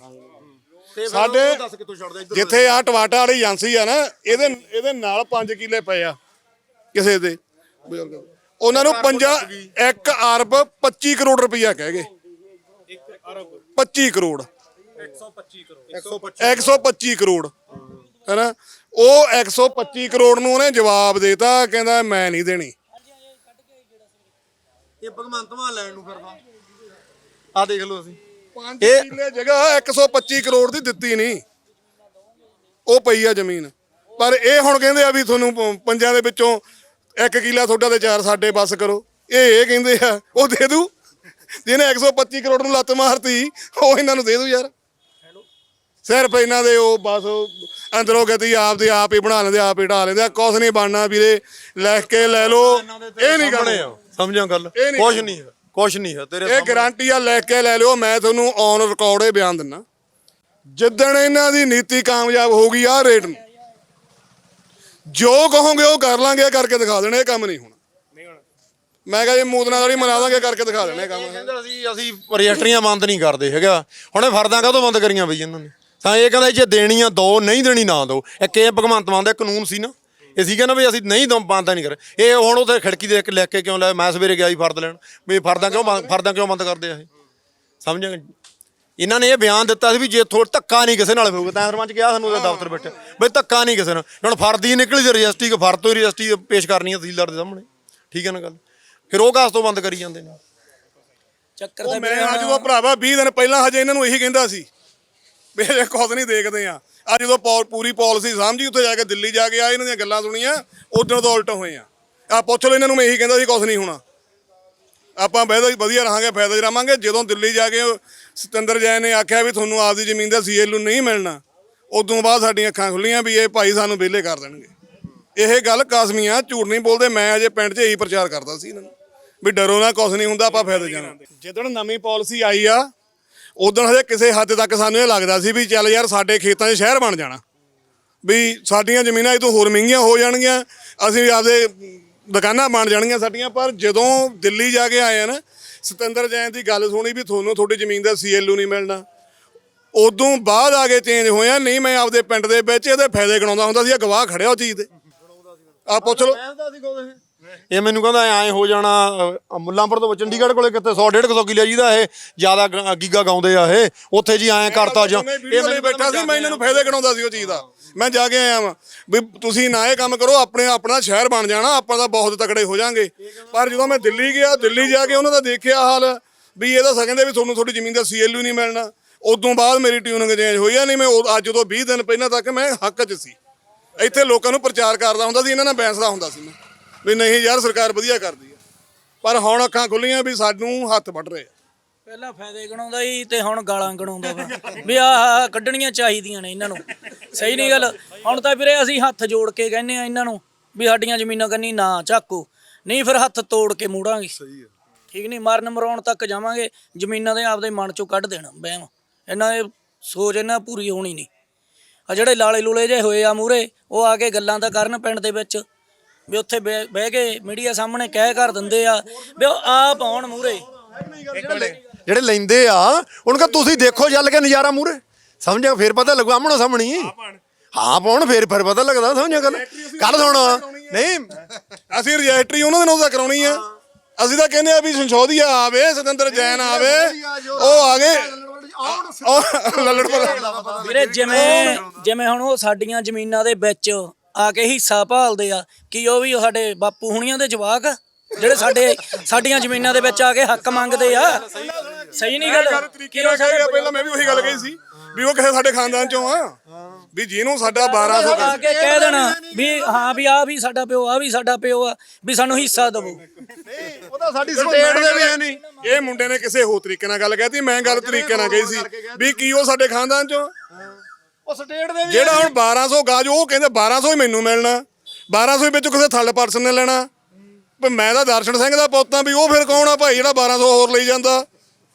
ਸਾਡੇ ਦੱਸ ਕਿੱਥੋਂ ਛੱਡਦਾ ਇੱਧਰ ਜਿੱਥੇ ਆ ਟਵਾਟਾ ਵਾਲੀ ਏਜੰਸੀ ਆ ਨਾ ਇਹਦੇ ਇਹਦੇ ਨਾਲ 5 ਕਿੱਲੇ ਪਏ ਆ ਕਿਸੇ ਦੇ। ਬਜ਼ੁਰਗ। ਦੇ। ਉਹਨਾਂ ਨੂੰ 5 1 ਅਰਬ 25 ਕਰੋੜ ਰੁਪਈਆ ਕਹਿ ਗਏ। 25 ਕਰੋੜ। 125 125 ਕਰੋੜ। ਹੈਨਾ? ਉਹ 125 ਕਰੋੜ ਨੂੰ ਉਹਨੇ ਜਵਾਬ ਦੇਤਾ ਕਹਿੰਦਾ ਮੈਂ ਨਹੀਂ ਦੇਣੀ। ਇਹ ਭਗਵੰਤ ਮਾਨ ਲੈਣ ਨੂੰ ਫਿਰਦਾ। ਆ ਦੇਖ ਲਓ ਅਸੀਂ 5 ਕਿੱਲੇ ਜਗ੍ਹਾ 125 ਕਰੋੜ ਦੀ ਦਿੱਤੀ ਨਹੀਂ। ਉਹ ਪਈ ਆ ਜ਼ਮੀਨ। ਪਰ ਇਹ ਹੁਣ ਕਹਿੰਦੇ ਆ ਵੀ ਤੁਹਾਨੂੰ ਪ- ਪੰਜਾਂ ਦੇ ਵਿੱਚੋਂ ਇੱਕ ਕਿੱਲਾ ਤੁਹਾਡਾ ਤੇ ਚਾਰ ਸਾਡੇ ਬਸ ਕਰੋ। ਇਹ ਇਹ ਕਹਿੰਦੇ ਆ ਉਹ ਦੇ ਦੂ। ਜਿਹਨੇ 125 ਕਰੋੜ ਨੂੰ ਲੱਤ ਮਾਰਤੀ ਉਹ ਇਹਨਾਂ ਨੂੰ ਦੇ ਦੂ ਯਾਰ। ਸਿਰਫ ਇਹਨਾਂ ਦੇ ਉਹ ਬਸ ਅੰਦਰੋਂ ਗਤੀ ਆਪ ਦੇ ਆਪ ਹੀ ਬਣਾ ਲੈਂਦੇ ਆਪ ਹੀ ਢਾ ਲੈਂਦੇ ਆ ਕੁਛ ਨਹੀਂ ਬਣਨਾ ਵੀਰੇ ਲਿਖ ਕੇ ਲੈ ਲਓ। ਇਹ ਨਹੀਂ ਕਰਨਾ ਆ ਸਮਝਿਆ ਗੱਲ? ਇਹ ਨਹੀਂ ਕੁਛ ਨਹੀਂ ਹੈ ਕੁਛ ਨਹੀਂ ਹੈ ਤੇਰੇ ਇਹ ਗਾਰੰਟੀ ਆ ਲੈ ਕੇ ਲੈ ਲਿਓ ਮੈਂ ਤੁਹਾਨੂੰ ਔਨ ਰਿਕਾਰਡ ਹੀ ਬਿਆਨ ਦਿੰਨਾ। ਜਿੱਦਣ ਇਹਨਾਂ ਦੀ ਨੀਤੀ ਕਾਮਯਾਬ ਹੋਊਗੀ ਆ ਰੇਟ ਨੂੰ ਜੋ ਕਹੋਗੇ ਉਹ ਕਰ ਲਾਂਗੇ ਕਰਕੇ ਦਿਖਾ ਦੇਣੇ ਇਹ ਕੰਮ ਨਹੀਂ ਹੋਣਾ। ਨਹੀਂ ਹੁਣ। ਮੈਂ ਕਿਹਾ ਇਹ ਮੂਦਨਾ ਵਾਲੀ ਮਨਾ ਦਾਂਗੇ ਕਰਕੇ ਦਿਖਾ ਦੇਣੇ ਇਹ ਕੰਮ। ਕਹਿੰਦੇ ਅਸੀਂ ਅਸੀਂ ਰਜਿਸਟਰੀਆਂ ਬੰਦ ਨਹੀਂ ਕਰਦੇ ਹੈਗਾ। ਹੁਣ ਇਹ ਫਰਦਾਂ ਕਾਹਤੋਂ ਬੰਦ ਕਰੀਆਂ ਬਈ ਇਹਨਾਂ ਨੇ? ਤਾਂ ਇਹ ਕਹਿੰਦਾ ਜੇ ਦੇਣੀਆਂ ਦੋ ਨਹੀਂ ਦੇਣੀ ਨਾ ਦੋ। ਇੱਕ ਇਹ ਭਗਵੰਤ ਮਾਨ ਦਾ ਕਾਨੂੰਨ ਸੀ ਨਾ। ਇਹ ਸੀ ਕਹਿੰਦਾ ਵੀ ਅਸੀਂ ਨਹੀਂ ਦੋ ਬੰਦ ਨਹੀਂ ਕਰ ਇਹ ਹੁਣ ਉਥੇ ਖਿੜਕੀ ਦੇ ਇੱਕ ਲਿਖ ਕੇ ਕਿਉਂ ਲਾਇਆ? ਮੈਂ ਸਵੇਰੇ ਗਿਆ ਸੀ ਫਰਦ ਲੈਣ। ਵੀ ਫਰਦਾਂ ਕਿਉਂ ਬੰਦ- ਫਰਦਾਂ ਕਿਉਂ ਬੰਦ ਕਰਦੇ ਆ ਇਹ? ਸਮਝਿਆ ਇਹਨਾਂ ਨੇ ਇਹ ਬਿਆਨ ਦਿੱਤਾ ਸੀ ਵੀ ਜੇ ਥੋੜਾ ਧੱਕਾ ਨਹੀਂ ਕਿਸੇ ਨਾਲ ਹੋਊਗਾ ਤਾਂ ਸਰਪੰਚ ਗਿਆ ਸਾਨੂੰ ਉਹਦਾ ਦਫ਼ਤਰ ਬੈਠੇ। ਬਈ ਧੱਕਾ ਨਹੀਂ ਕਿਸੇ ਨਾਲ। ਹੁਣ ਫਰਦੀ ਨਿਕਲੀ ਤੇ ਰਜਿਸਟਰੀ ਕੋ ਫਰ ਤੋਂ ਹੀ ਰਜਿਸਟਰੀ ਪੇਸ਼ ਕਰਨੀ ਹੈ ਤਹਿਸੀਲਦਾਰ ਦੇ ਸਾਹਮਣੇ। ਠੀਕ ਹੈ ਨਾ ਗੱਲ? ਫਿਰ ਉਹ ਕਾਸ ਤੋਂ ਬੰਦ ਕਰੀ ਜਾਂਦੇ ਨੇ? ਚੱਕਰ ਤਾਂ ਮੈਂ ਅੱਜ ਉਹ ਭਰਾਵਾ 20 ਦਿਨ ਪਹਿਲਾਂ ਹਜੇ ਇਹਨਾਂ ਨੂੰ ਇਹੀ ਕਹਿੰਦਾ ਸੀ। ਵੀ ਇਹ ਕੁਝ ਨਹੀਂ ਦੇਖਦੇ ਆ। ਅੱਜ ਜਦੋਂ ਪੌ- ਪੂਰੀ ਪਾਲਿਸੀ ਸਮਝੀ ਉੱਥੇ ਜਾ ਕੇ ਦਿੱਲੀ ਜਾ ਕੇ ਆ ਇਹਨਾਂ ਦੀਆਂ ਗੱਲਾਂ ਸੁਣੀਆਂ ਉਦੋਂ ਤੋਂ ਉਲਟ ਹੋਏ ਆ। ਆ ਪੁੱਛ ਲਓ ਇਹਨਾਂ ਨੂੰ, ਮੈਂ ਇਹੀ ਕਹਿੰਦਾ ਸੀ ਕੁਝ ਨਹੀਂ ਹੋਣਾ। ਆਪਾਂ ਵਧੀਆ ਵਧੀਆ ਰਹਾਂਗੇ, ਫਾਇਦੇ 'ਚ ਰਹਾਂਗੇ ਜਦੋਂ ਦਿੱਲੀ ਜਾ ਕੇ ਉਹ ਸਤਿੰਦਰ ਜੈਨ ਨੇ ਆਖਿਆ ਵੀ ਤੁਹਾਨੂੰ ਆਪਦੀ ਜ਼ਮੀਨ ਦਾ ਸੀਐਲ ਨਹੀਂ ਮਿਲਣਾ, ਉਦੋਂ ਬਾਅਦ ਸਾਡੀਆਂ ਅੱਖਾਂ ਖੁੱਲੀਆਂ ਵੀ ਇਹ ਭਾਈ ਸਾਨੂੰ ਵਿਹਲੇ ਕਰ ਦੇਣਗੇ। ਇਹ ਗੱਲ ਕਾਸਮੀਆਂ ਝੂਠ ਨਹੀਂ ਬੋਲਦੇ, ਮੈਂ ਅਜੇ ਪਿੰਡ 'ਚ ਇਹੀ ਪ੍ਰਚਾਰ ਕਰਦਾ ਸੀ ਇਹਨਾਂ ਨੂੰ। ਵੀ ਡਰੋ ਨਾ, ਕੁਛ ਨਹੀਂ ਹੁੰਦਾ, ਆਪਾਂ ਫਾਇਦੇ ਜਾਣਾ ਜਿੱਦਣ ਨਵੀਂ ਪਾਲਿਸੀ ਆਈ ਆ ਉਦੋਂ ਹਜੇ ਕਿਸੇ ਹੱਦ ਤੱਕ ਸਾਨੂੰ ਇਹ ਲੱਗਦਾ ਸੀ ਵੀ ਚੱਲ ਯਾਰ ਸਾਡੇ ਖੇਤਾਂ 'ਚ ਸ਼ਹਿਰ ਬਣ ਜਾਣਾ। ਵੀ ਸਾਡੀਆਂ ਜ਼ਮੀਨਾਂ ਇਹ ਤੋਂ ਹੋਰ ਮਹਿੰਗੀਆਂ ਹੋ ਜਾਣਗੀਆਂ, ਅਸੀਂ ਵੀ ਆਪਦੇ ਦੁਕਾਨਾਂ ਬਣ ਜਾਣਗੀਆਂ ਸਾਡੀਆਂ। ਪਰ ਜਦੋਂ ਦਿੱਲੀ ਜਾ ਕੇ ਆਏ ਆ ਨਾ, ਸਤਿੰਦਰ ਜੈਨ ਦੀ ਗੱਲ ਸੁਣੀ ਵੀ ਤੁਹਾਨੂੰ ਤੁਹਾਡੀ ਜ਼ਮੀਨ ਦਾ ਸੀਐਲਯੂ ਨਹੀਂ ਮਿਲਣਾ। ਉਦੋਂ ਬਾਅਦ ਆ ਕੇ ਚੇਂਜ ਹੋਇਆ, ਨਹੀਂ ਮੈਂ ਆਪਦੇ ਪਿੰਡ ਦੇ ਵਿੱਚ ਇਹਦੇ ਫਾਇਦੇ ਗਣਾਉਂਦਾ ਹੁੰਦਾ ਸੀ, ਇਹ ਗਵਾਹ ਖੜਿਆ ਉਹ ਚੀਜ਼ ਦੇ ਆ ਪੁੱਛ ਲਓ। ਇਹ ਮੈਨੂੰ ਕਹਿੰਦਾ ਐ ਹੋ ਜਾਣਾ ਅ, ਮੁੱਲਾਂਪੁਰ ਤੋਂ ਚੰਡੀਗੜ੍ਹ ਕੋਲੇ ਕਿਤੇ 100 150 ਕਿੱਲੇ ਜਿਹਦਾ ਇਹ ਜ਼ਿਆਦਾ ਗ- ਗੀਗਾ ਗਾਉਂਦੇ ਆ ਇਹ। ਉੱਥੇ ਜੀ ਐ ਕਰਤਾ ਜਾਂ ਮੈਂ ਵੀਡੀਓ ਲਈ ਬੈਠਾ ਸੀ ਮੈਂ ਇਹਨਾਂ ਨੂੰ ਫਾਇਦੇ ਗਣਾਉਂਦਾ ਸੀ ਉਹ ਚੀਜ਼ ਦਾ। ਮੈਂ ਜਾ ਕੇ ਆਇਆ ਵਾਂ ਵੀ ਤੁਸੀਂ ਨਾ ਇਹ ਕੰਮ ਕਰੋ ਆਪਣੇ ਆਪਣਾ ਸ਼ਹਿਰ ਬਣ ਜਾਣਾ ਆਪਾਂ ਤਾਂ ਬਹੁਤ ਤਕੜੇ ਹੋ ਜਾਾਂਗੇ। ਪਰ ਜਦੋਂ ਮੈਂ ਦਿੱਲੀ ਗਿਆ ਦਿੱਲੀ ਜਾ ਕੇ ਉਹਨਾਂ ਦਾ ਦੇਖਿਆ ਹਾਲ ਵੀ ਇਹ ਤਾਂ ਕਹਿੰਦੇ ਵੀ ਤੁਹਾਨੂੰ ਤੁਹਾਡੀ ਜ਼ਮੀਨ ਦਾ ਸੀਐਲਯੂ ਨਹੀਂ ਮਿਲਣਾ। ਉਦੋਂ ਬਾਅਦ ਮੇਰੀ ਟਿਊਨਿੰਗ ਚੇਂਜ ਹੋਈ ਆ ਨਹੀਂ ਮੈਂ ਅੱਜ ਤੋਂ 20 ਦਿਨ ਪਹਿਲਾਂ ਤੱਕ ਮੈਂ ਹੱਕ 'ਚ ਸੀ। ਇੱਥੇ ਲੋਕਾਂ ਨੂੰ ਪ੍ਰਚਾਰ ਕਰਦਾ ਹੁੰਦਾ ਸੀ ਇਹਨਾਂ ਨਾਲ ਬੈਂਸਦਾ ਹੁੰਦਾ ਸੀ ਮੈਂ। ਵੀ ਨਹੀਂ ਯਾਰ ਸਰਕਾਰ ਵਧੀਆ ਕਰਦੀ ਆ। ਪਰ ਹੁਣ ਅੱਖਾਂ ਖੁੱਲੀਆਂ ਵੀ ਸਾਨੂੰ ਹੱਥ ਵੱਢ ਰਹੇ ਆ। ਪਹਿਲਾਂ ਫਾਇਦੇ ਗਣਾਉਂਦਾ ਸੀ ਤੇ ਹੁਣ ਗਾਲਾਂ ਗਣਾਉਂਦਾ ਵਾ। ਵੀ ਆਹ ਕੱਢਣੀਆਂ ਚਾਹੀਦੀਆਂ ਨੇ ਇਹਨਾਂ ਨੂੰ। ਸਹੀ ਨਹੀਂ ਗੱਲ। ਹੁਣ ਤਾਂ ਵੀਰੇ ਅਸੀਂ ਹੱਥ ਜੋੜ ਕੇ ਕਹਿੰਨੇ ਆ ਇਹਨਾਂ ਨੂੰ ਵੀ ਸਾਡੀਆਂ ਜ਼ਮੀਨਾਂ ਕੰਨੀ ਨਾ ਝਾਕੋ ਨਹੀਂ ਫਿਰ ਹੱਥ ਤੋੜ ਕੇ ਮੋੜਾਂਗੇ। ਸਹੀ ਹੈ ਠੀਕ ਨਹੀਂ ਮਰਨ ਮਰਾਉਣ ਤੱਕ ਜਾਵਾਂਗੇ। ਜ਼ਮੀਨਾਂ ਦੇ ਆਪਦੇ ਮਨ ਚੋਂ ਕੱਢ ਦੇਣਾ ਬਹਿਮ। ਇਹਨਾਂ ਇਹ ਸੋਚ ਇਹਨਾਂ ਪੂਰੀ ਹੋਣੀ ਨਹੀਂ। ਆ ਜਿਹੜੇ ਲਾਲੇ ਲੂਲੇ ਜੇ ਹੋਏ ਆ ਮੂਰੇ ਉਹ ਆ ਕੇ ਗੱਲਾਂ ਤਾਂ ਕਰਨ ਪਿੰਡ ਦੇ ਵਿੱਚ। ਵੀ ਉੱਥੇ ਬਹਿ ਬਹਿ ਕੇ ਮੀਡੀਆ ਸਾਹਮਣੇ ਕਹਿ ਕਰ ਦਿੰਦੇ ਆ ਵੀ ਉਹ ਆਪ ਆਉਣ ਮੂਰੇ ਜਿਹੜੇ ਲੈਂਦੇ ਆ ਉਹਨਾਂ ਕਹ ਤੁਸੀਂ ਦੇਖੋ ਚੱਲ ਕੇ ਨਜ਼ਾਰਾ ਮੂਰੇ ਸਮਝਿਆ? ਫੇਰ ਪਤਾ ਲੱਗੂ ਆਮਣਾ ਸਾਹਮਣੀ। ਹਾਂ ਪਾਉਣ ਫੇਰ ਫਿਰ ਪਤਾ ਲੱਗਦਾ ਸਮਝਿਆ ਗੱਲ? ਕੱਲ ਸੁਣ। ਨਹੀਂ। ਅਸੀਂ ਰਜਿਸਟਰੀ ਉਹਨਾਂ ਦੇ ਨਾਂ ਦਾ ਕਰਾਉਣੀ ਆ। ਅਸੀਂ ਤਾਂ ਕਹਿੰਦੇ ਆ ਵੀ ਸੰਸ਼ੋਧੀਆ ਆਵੇ ਸਤਿੰਦਰ ਜੈਨ ਆਵੇ। ਉਹ ਆ ਗਏ। ਉਹ ਲੱਲੜਪੁਰ ਵੀਰੇ ਜਿਵੇਂ ਜਿਵੇਂ ਹੁਣ ਉਹ ਸਾਡੀਆਂ ਜ਼ਮੀਨਾਂ ਦੇ ਵਿੱਚ ਆ ਕੇ ਹਿੱਸਾ ਭਾਲਦੇ ਆ। ਕਿ ਉਹ ਵੀ ਸਾਡੇ ਬਾਪੂ ਹੁਣੀਆਂ ਦੇ ਜਵਾਕ ਆ, ਜਿਹੜੇ ਸਾਡੇ ਸਾਡੀਆਂ ਜ਼ਮੀਨਾਂ ਦੇ ਵਿੱਚ ਆ ਕੇ ਹੱਕ ਮੰਗਦੇ ਆ? ਸਹੀ ਨਹੀਂ ਗੱਲ? ਤਰੀਕੇ ਨਾਲ ਕਹਿ ਗਿਆ ਪਹਿਲਾਂ ਮੈਂ ਵੀ ਉਹੀ ਗੱਲ ਕਹੀ ਸੀ ਵੀ ਉਹ ਕਿਸੇ ਸਾਡੇ ਖਾਨਦਾਨ ਚੋਂ ਆ। ਵੀ ਜਿਹਨੂੰ ਸਾਡਾ 1200 ਆ ਕੇ ਕਹਿ ਦੇਣਾ ਵੀ ਹਾਂ ਵੀ ਆ ਵੀ ਸਾਡਾ ਪਿਓ ਆ ਵੀ ਸਾਡਾ ਪਿਓ ਆ ਵੀ ਸਾਨੂੰ ਹਿੱਸਾ ਦਿਵੋ। ਉਹ ਤਾਂ ਸਾਡੀ ਸਟੇਟ ਦੇ ਵੀ ਨਹੀਂ ਇਹ ਮੁੰਡੇ ਨੇ ਕਿਸੇ ਹੋਰ ਤਰੀਕੇ ਨਾਲ ਗੱਲ ਕਹਿਤੀ ਮੈਂ ਗੱਲ ਤਰੀਕੇ ਨਾਲ ਕਹੀ ਸੀ ਵੀ ਕੀ ਉਹ ਸਾਡੇ ਖਾਨਦਾਨ ਚੋਂ ਉਹ ਸਟੇਟ ਦੇ ਵੀ ਜਿਹੜਾ ਹੁਣ 1200 ਗਾਜ ਉਹ ਕਹਿੰਦੇ 1200 ਹੀ ਮੈਨੂੰ ਮਿਲਣਾ। 1200 ਵਿੱਚੋਂ ਕਿਸੇ ਥਰਡ ਪਰਸਨ ਨੇ ਲੈਣਾ। ਪਰ ਮੈਂ ਤਾਂ ਦਰਸ਼ਨ ਸਿੰਘ ਦਾ ਪੁੱਤ ਆ ਵੀ ਉਹ ਫਿਰ ਕੌਣ ਆ ਭਾਈ ਜਿਹੜਾ 1200 ਹੋਰ ਲਈ ਜਾਂਦਾ?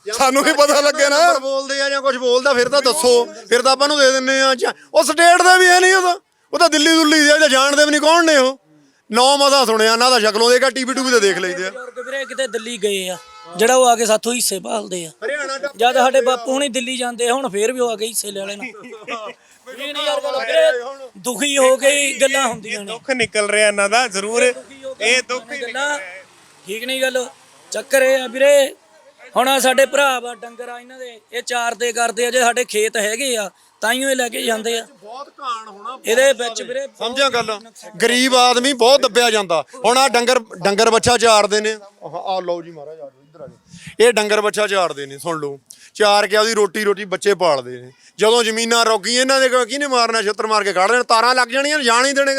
ਸਾਨੂੰ ਵੀ ਪਤਾ ਲੱਗੇ ਨਾ। ਬੋਲਦੇ ਆ ਜਾਂ ਕੁਝ ਬੋਲਦਾ ਫਿਰ ਤਾਂ ਦੱਸੋ। ਫਿਰ ਤਾਂ ਆਪਾਂ ਨੂੰ ਦੇ ਦਿੰਨੇ ਆ ਉਹ ਸਟੇਟ ਦੇ ਵੀ ਹੈ ਨਹੀਂ ਉਹ ਤਾਂ। ਉਹ ਤਾਂ ਦਿੱਲੀ ਦੁੱਲੀ ਦੇ ਜਾਣਦੇ ਵੀ ਨਹੀਂ ਕੌਣ ਨੇ ਉਹ। ਨੌ ਮਸਾ ਸੁਣਿਆ ਨਾ ਦਾ ਸ਼ਕਲੋਂ ਦੇਖਾ ਟੀਵੀ ਟੂਵੀ ਤੇ ਦੇਖ ਲਈਦੇ ਆ। ਵੀਰੇ ਕਿਤੇ ਦਿੱਲੀ ਗਏ ਆ। ਜਿਹੜਾ ਉਹ ਆ ਕੇ ਸਾਥੋਂ ਹਿੱਸੇ ਭਾਲਦੇ ਆ। ਜਦ ਸਾਡੇ ਬਾਪੂ ਹੁਣੀ ਦਿੱਲੀ ਜਾਂਦੇ ਆ, ਹੁਣ ਫੇਰ ਵੀ ਉਹ ਆ ਕੇ ਹਿੱਸੇ ਲੈ ਲੈਣ। ਇਹ ਨਹੀਂ ਯਾਰ ਗੱਲ ਵੀਰੇ ਦੁਖੀ ਹੋ ਕੇ ਹੀ ਗੱਲਾਂ ਹੁੰਦੀਆਂ ਨੇ। ਦੁੱਖ ਨਿਕਲ ਰਿਹਾ ਇਹਨਾਂ ਦਾ ਜ਼ਰੂਰ। ਇਹ ਦੁੱਖ ਹੀ ਗੱਲਾਂ ਠੀਕ ਨਹੀਂ ਗੱਲ ਚੱਕਰ ਇਹ ਆ ਵੀਰੇ ਹੁਣ ਆਹ ਸਾਡੇ ਭਰਾ ਵਾ ਡੰਗਰ ਆ ਇਹਨਾਂ ਦੇ ਇਹ ਚਾਰ ਦੇ ਕਰਦੇ ਆ ਜੇ ਸਾਡੇ ਖੇਤ ਹੈਗੇ ਆ ਤਾਈਓ ਇਹ ਲੈ ਕੇ ਜਾਂਦੇ ਆ। ਬਹੁਤ ਘਾਣ ਹੋਣਾ ਇਹਦੇ ਵਿੱਚ ਵੀਰੇ ਸਮਝਿਆ ਗੱਲ? ਗਰੀਬ ਆਦਮੀ ਬਹੁਤ ਦੱਬਿਆ ਜਾਂਦਾ। ਹੁਣ ਆ ਡੰਗਰ ਡੰਗਰ ਬੱਚਾ ਚਾਰਦੇ ਨੇ। ਆ ਲਓ ਜੀ ਮਹਾਰਾਜ ਆ ਜਾਓ ਇਹ ਡੰਗਰ ਬੱਚਾ ਚਾਰਦੇ ਨੇ, ਸੁਣ ਲਓ। ਚਾਰ ਕੇ ਉਹਦੀ ਰੋਟੀ ਰੋਟੀ ਬੱਚੇ ਪਾਲਦੇ ਨੇ। ਜਦੋਂ ਜ਼ਮੀਨਾਂ ਰੋਗੀਆਂ ਇਹਨਾਂ ਦੇ ਕਿਹਨੇ ਮਾਰਨਾ ਛਿੱਤਰ ਮਾਰ ਕੇ ਕੱਢ ਦੇਣ ਤਾਰਾਂ ਲੱਗ ਜਾਣੀਆਂ ਜਾਣ ਹੀ ਦੇਣੇ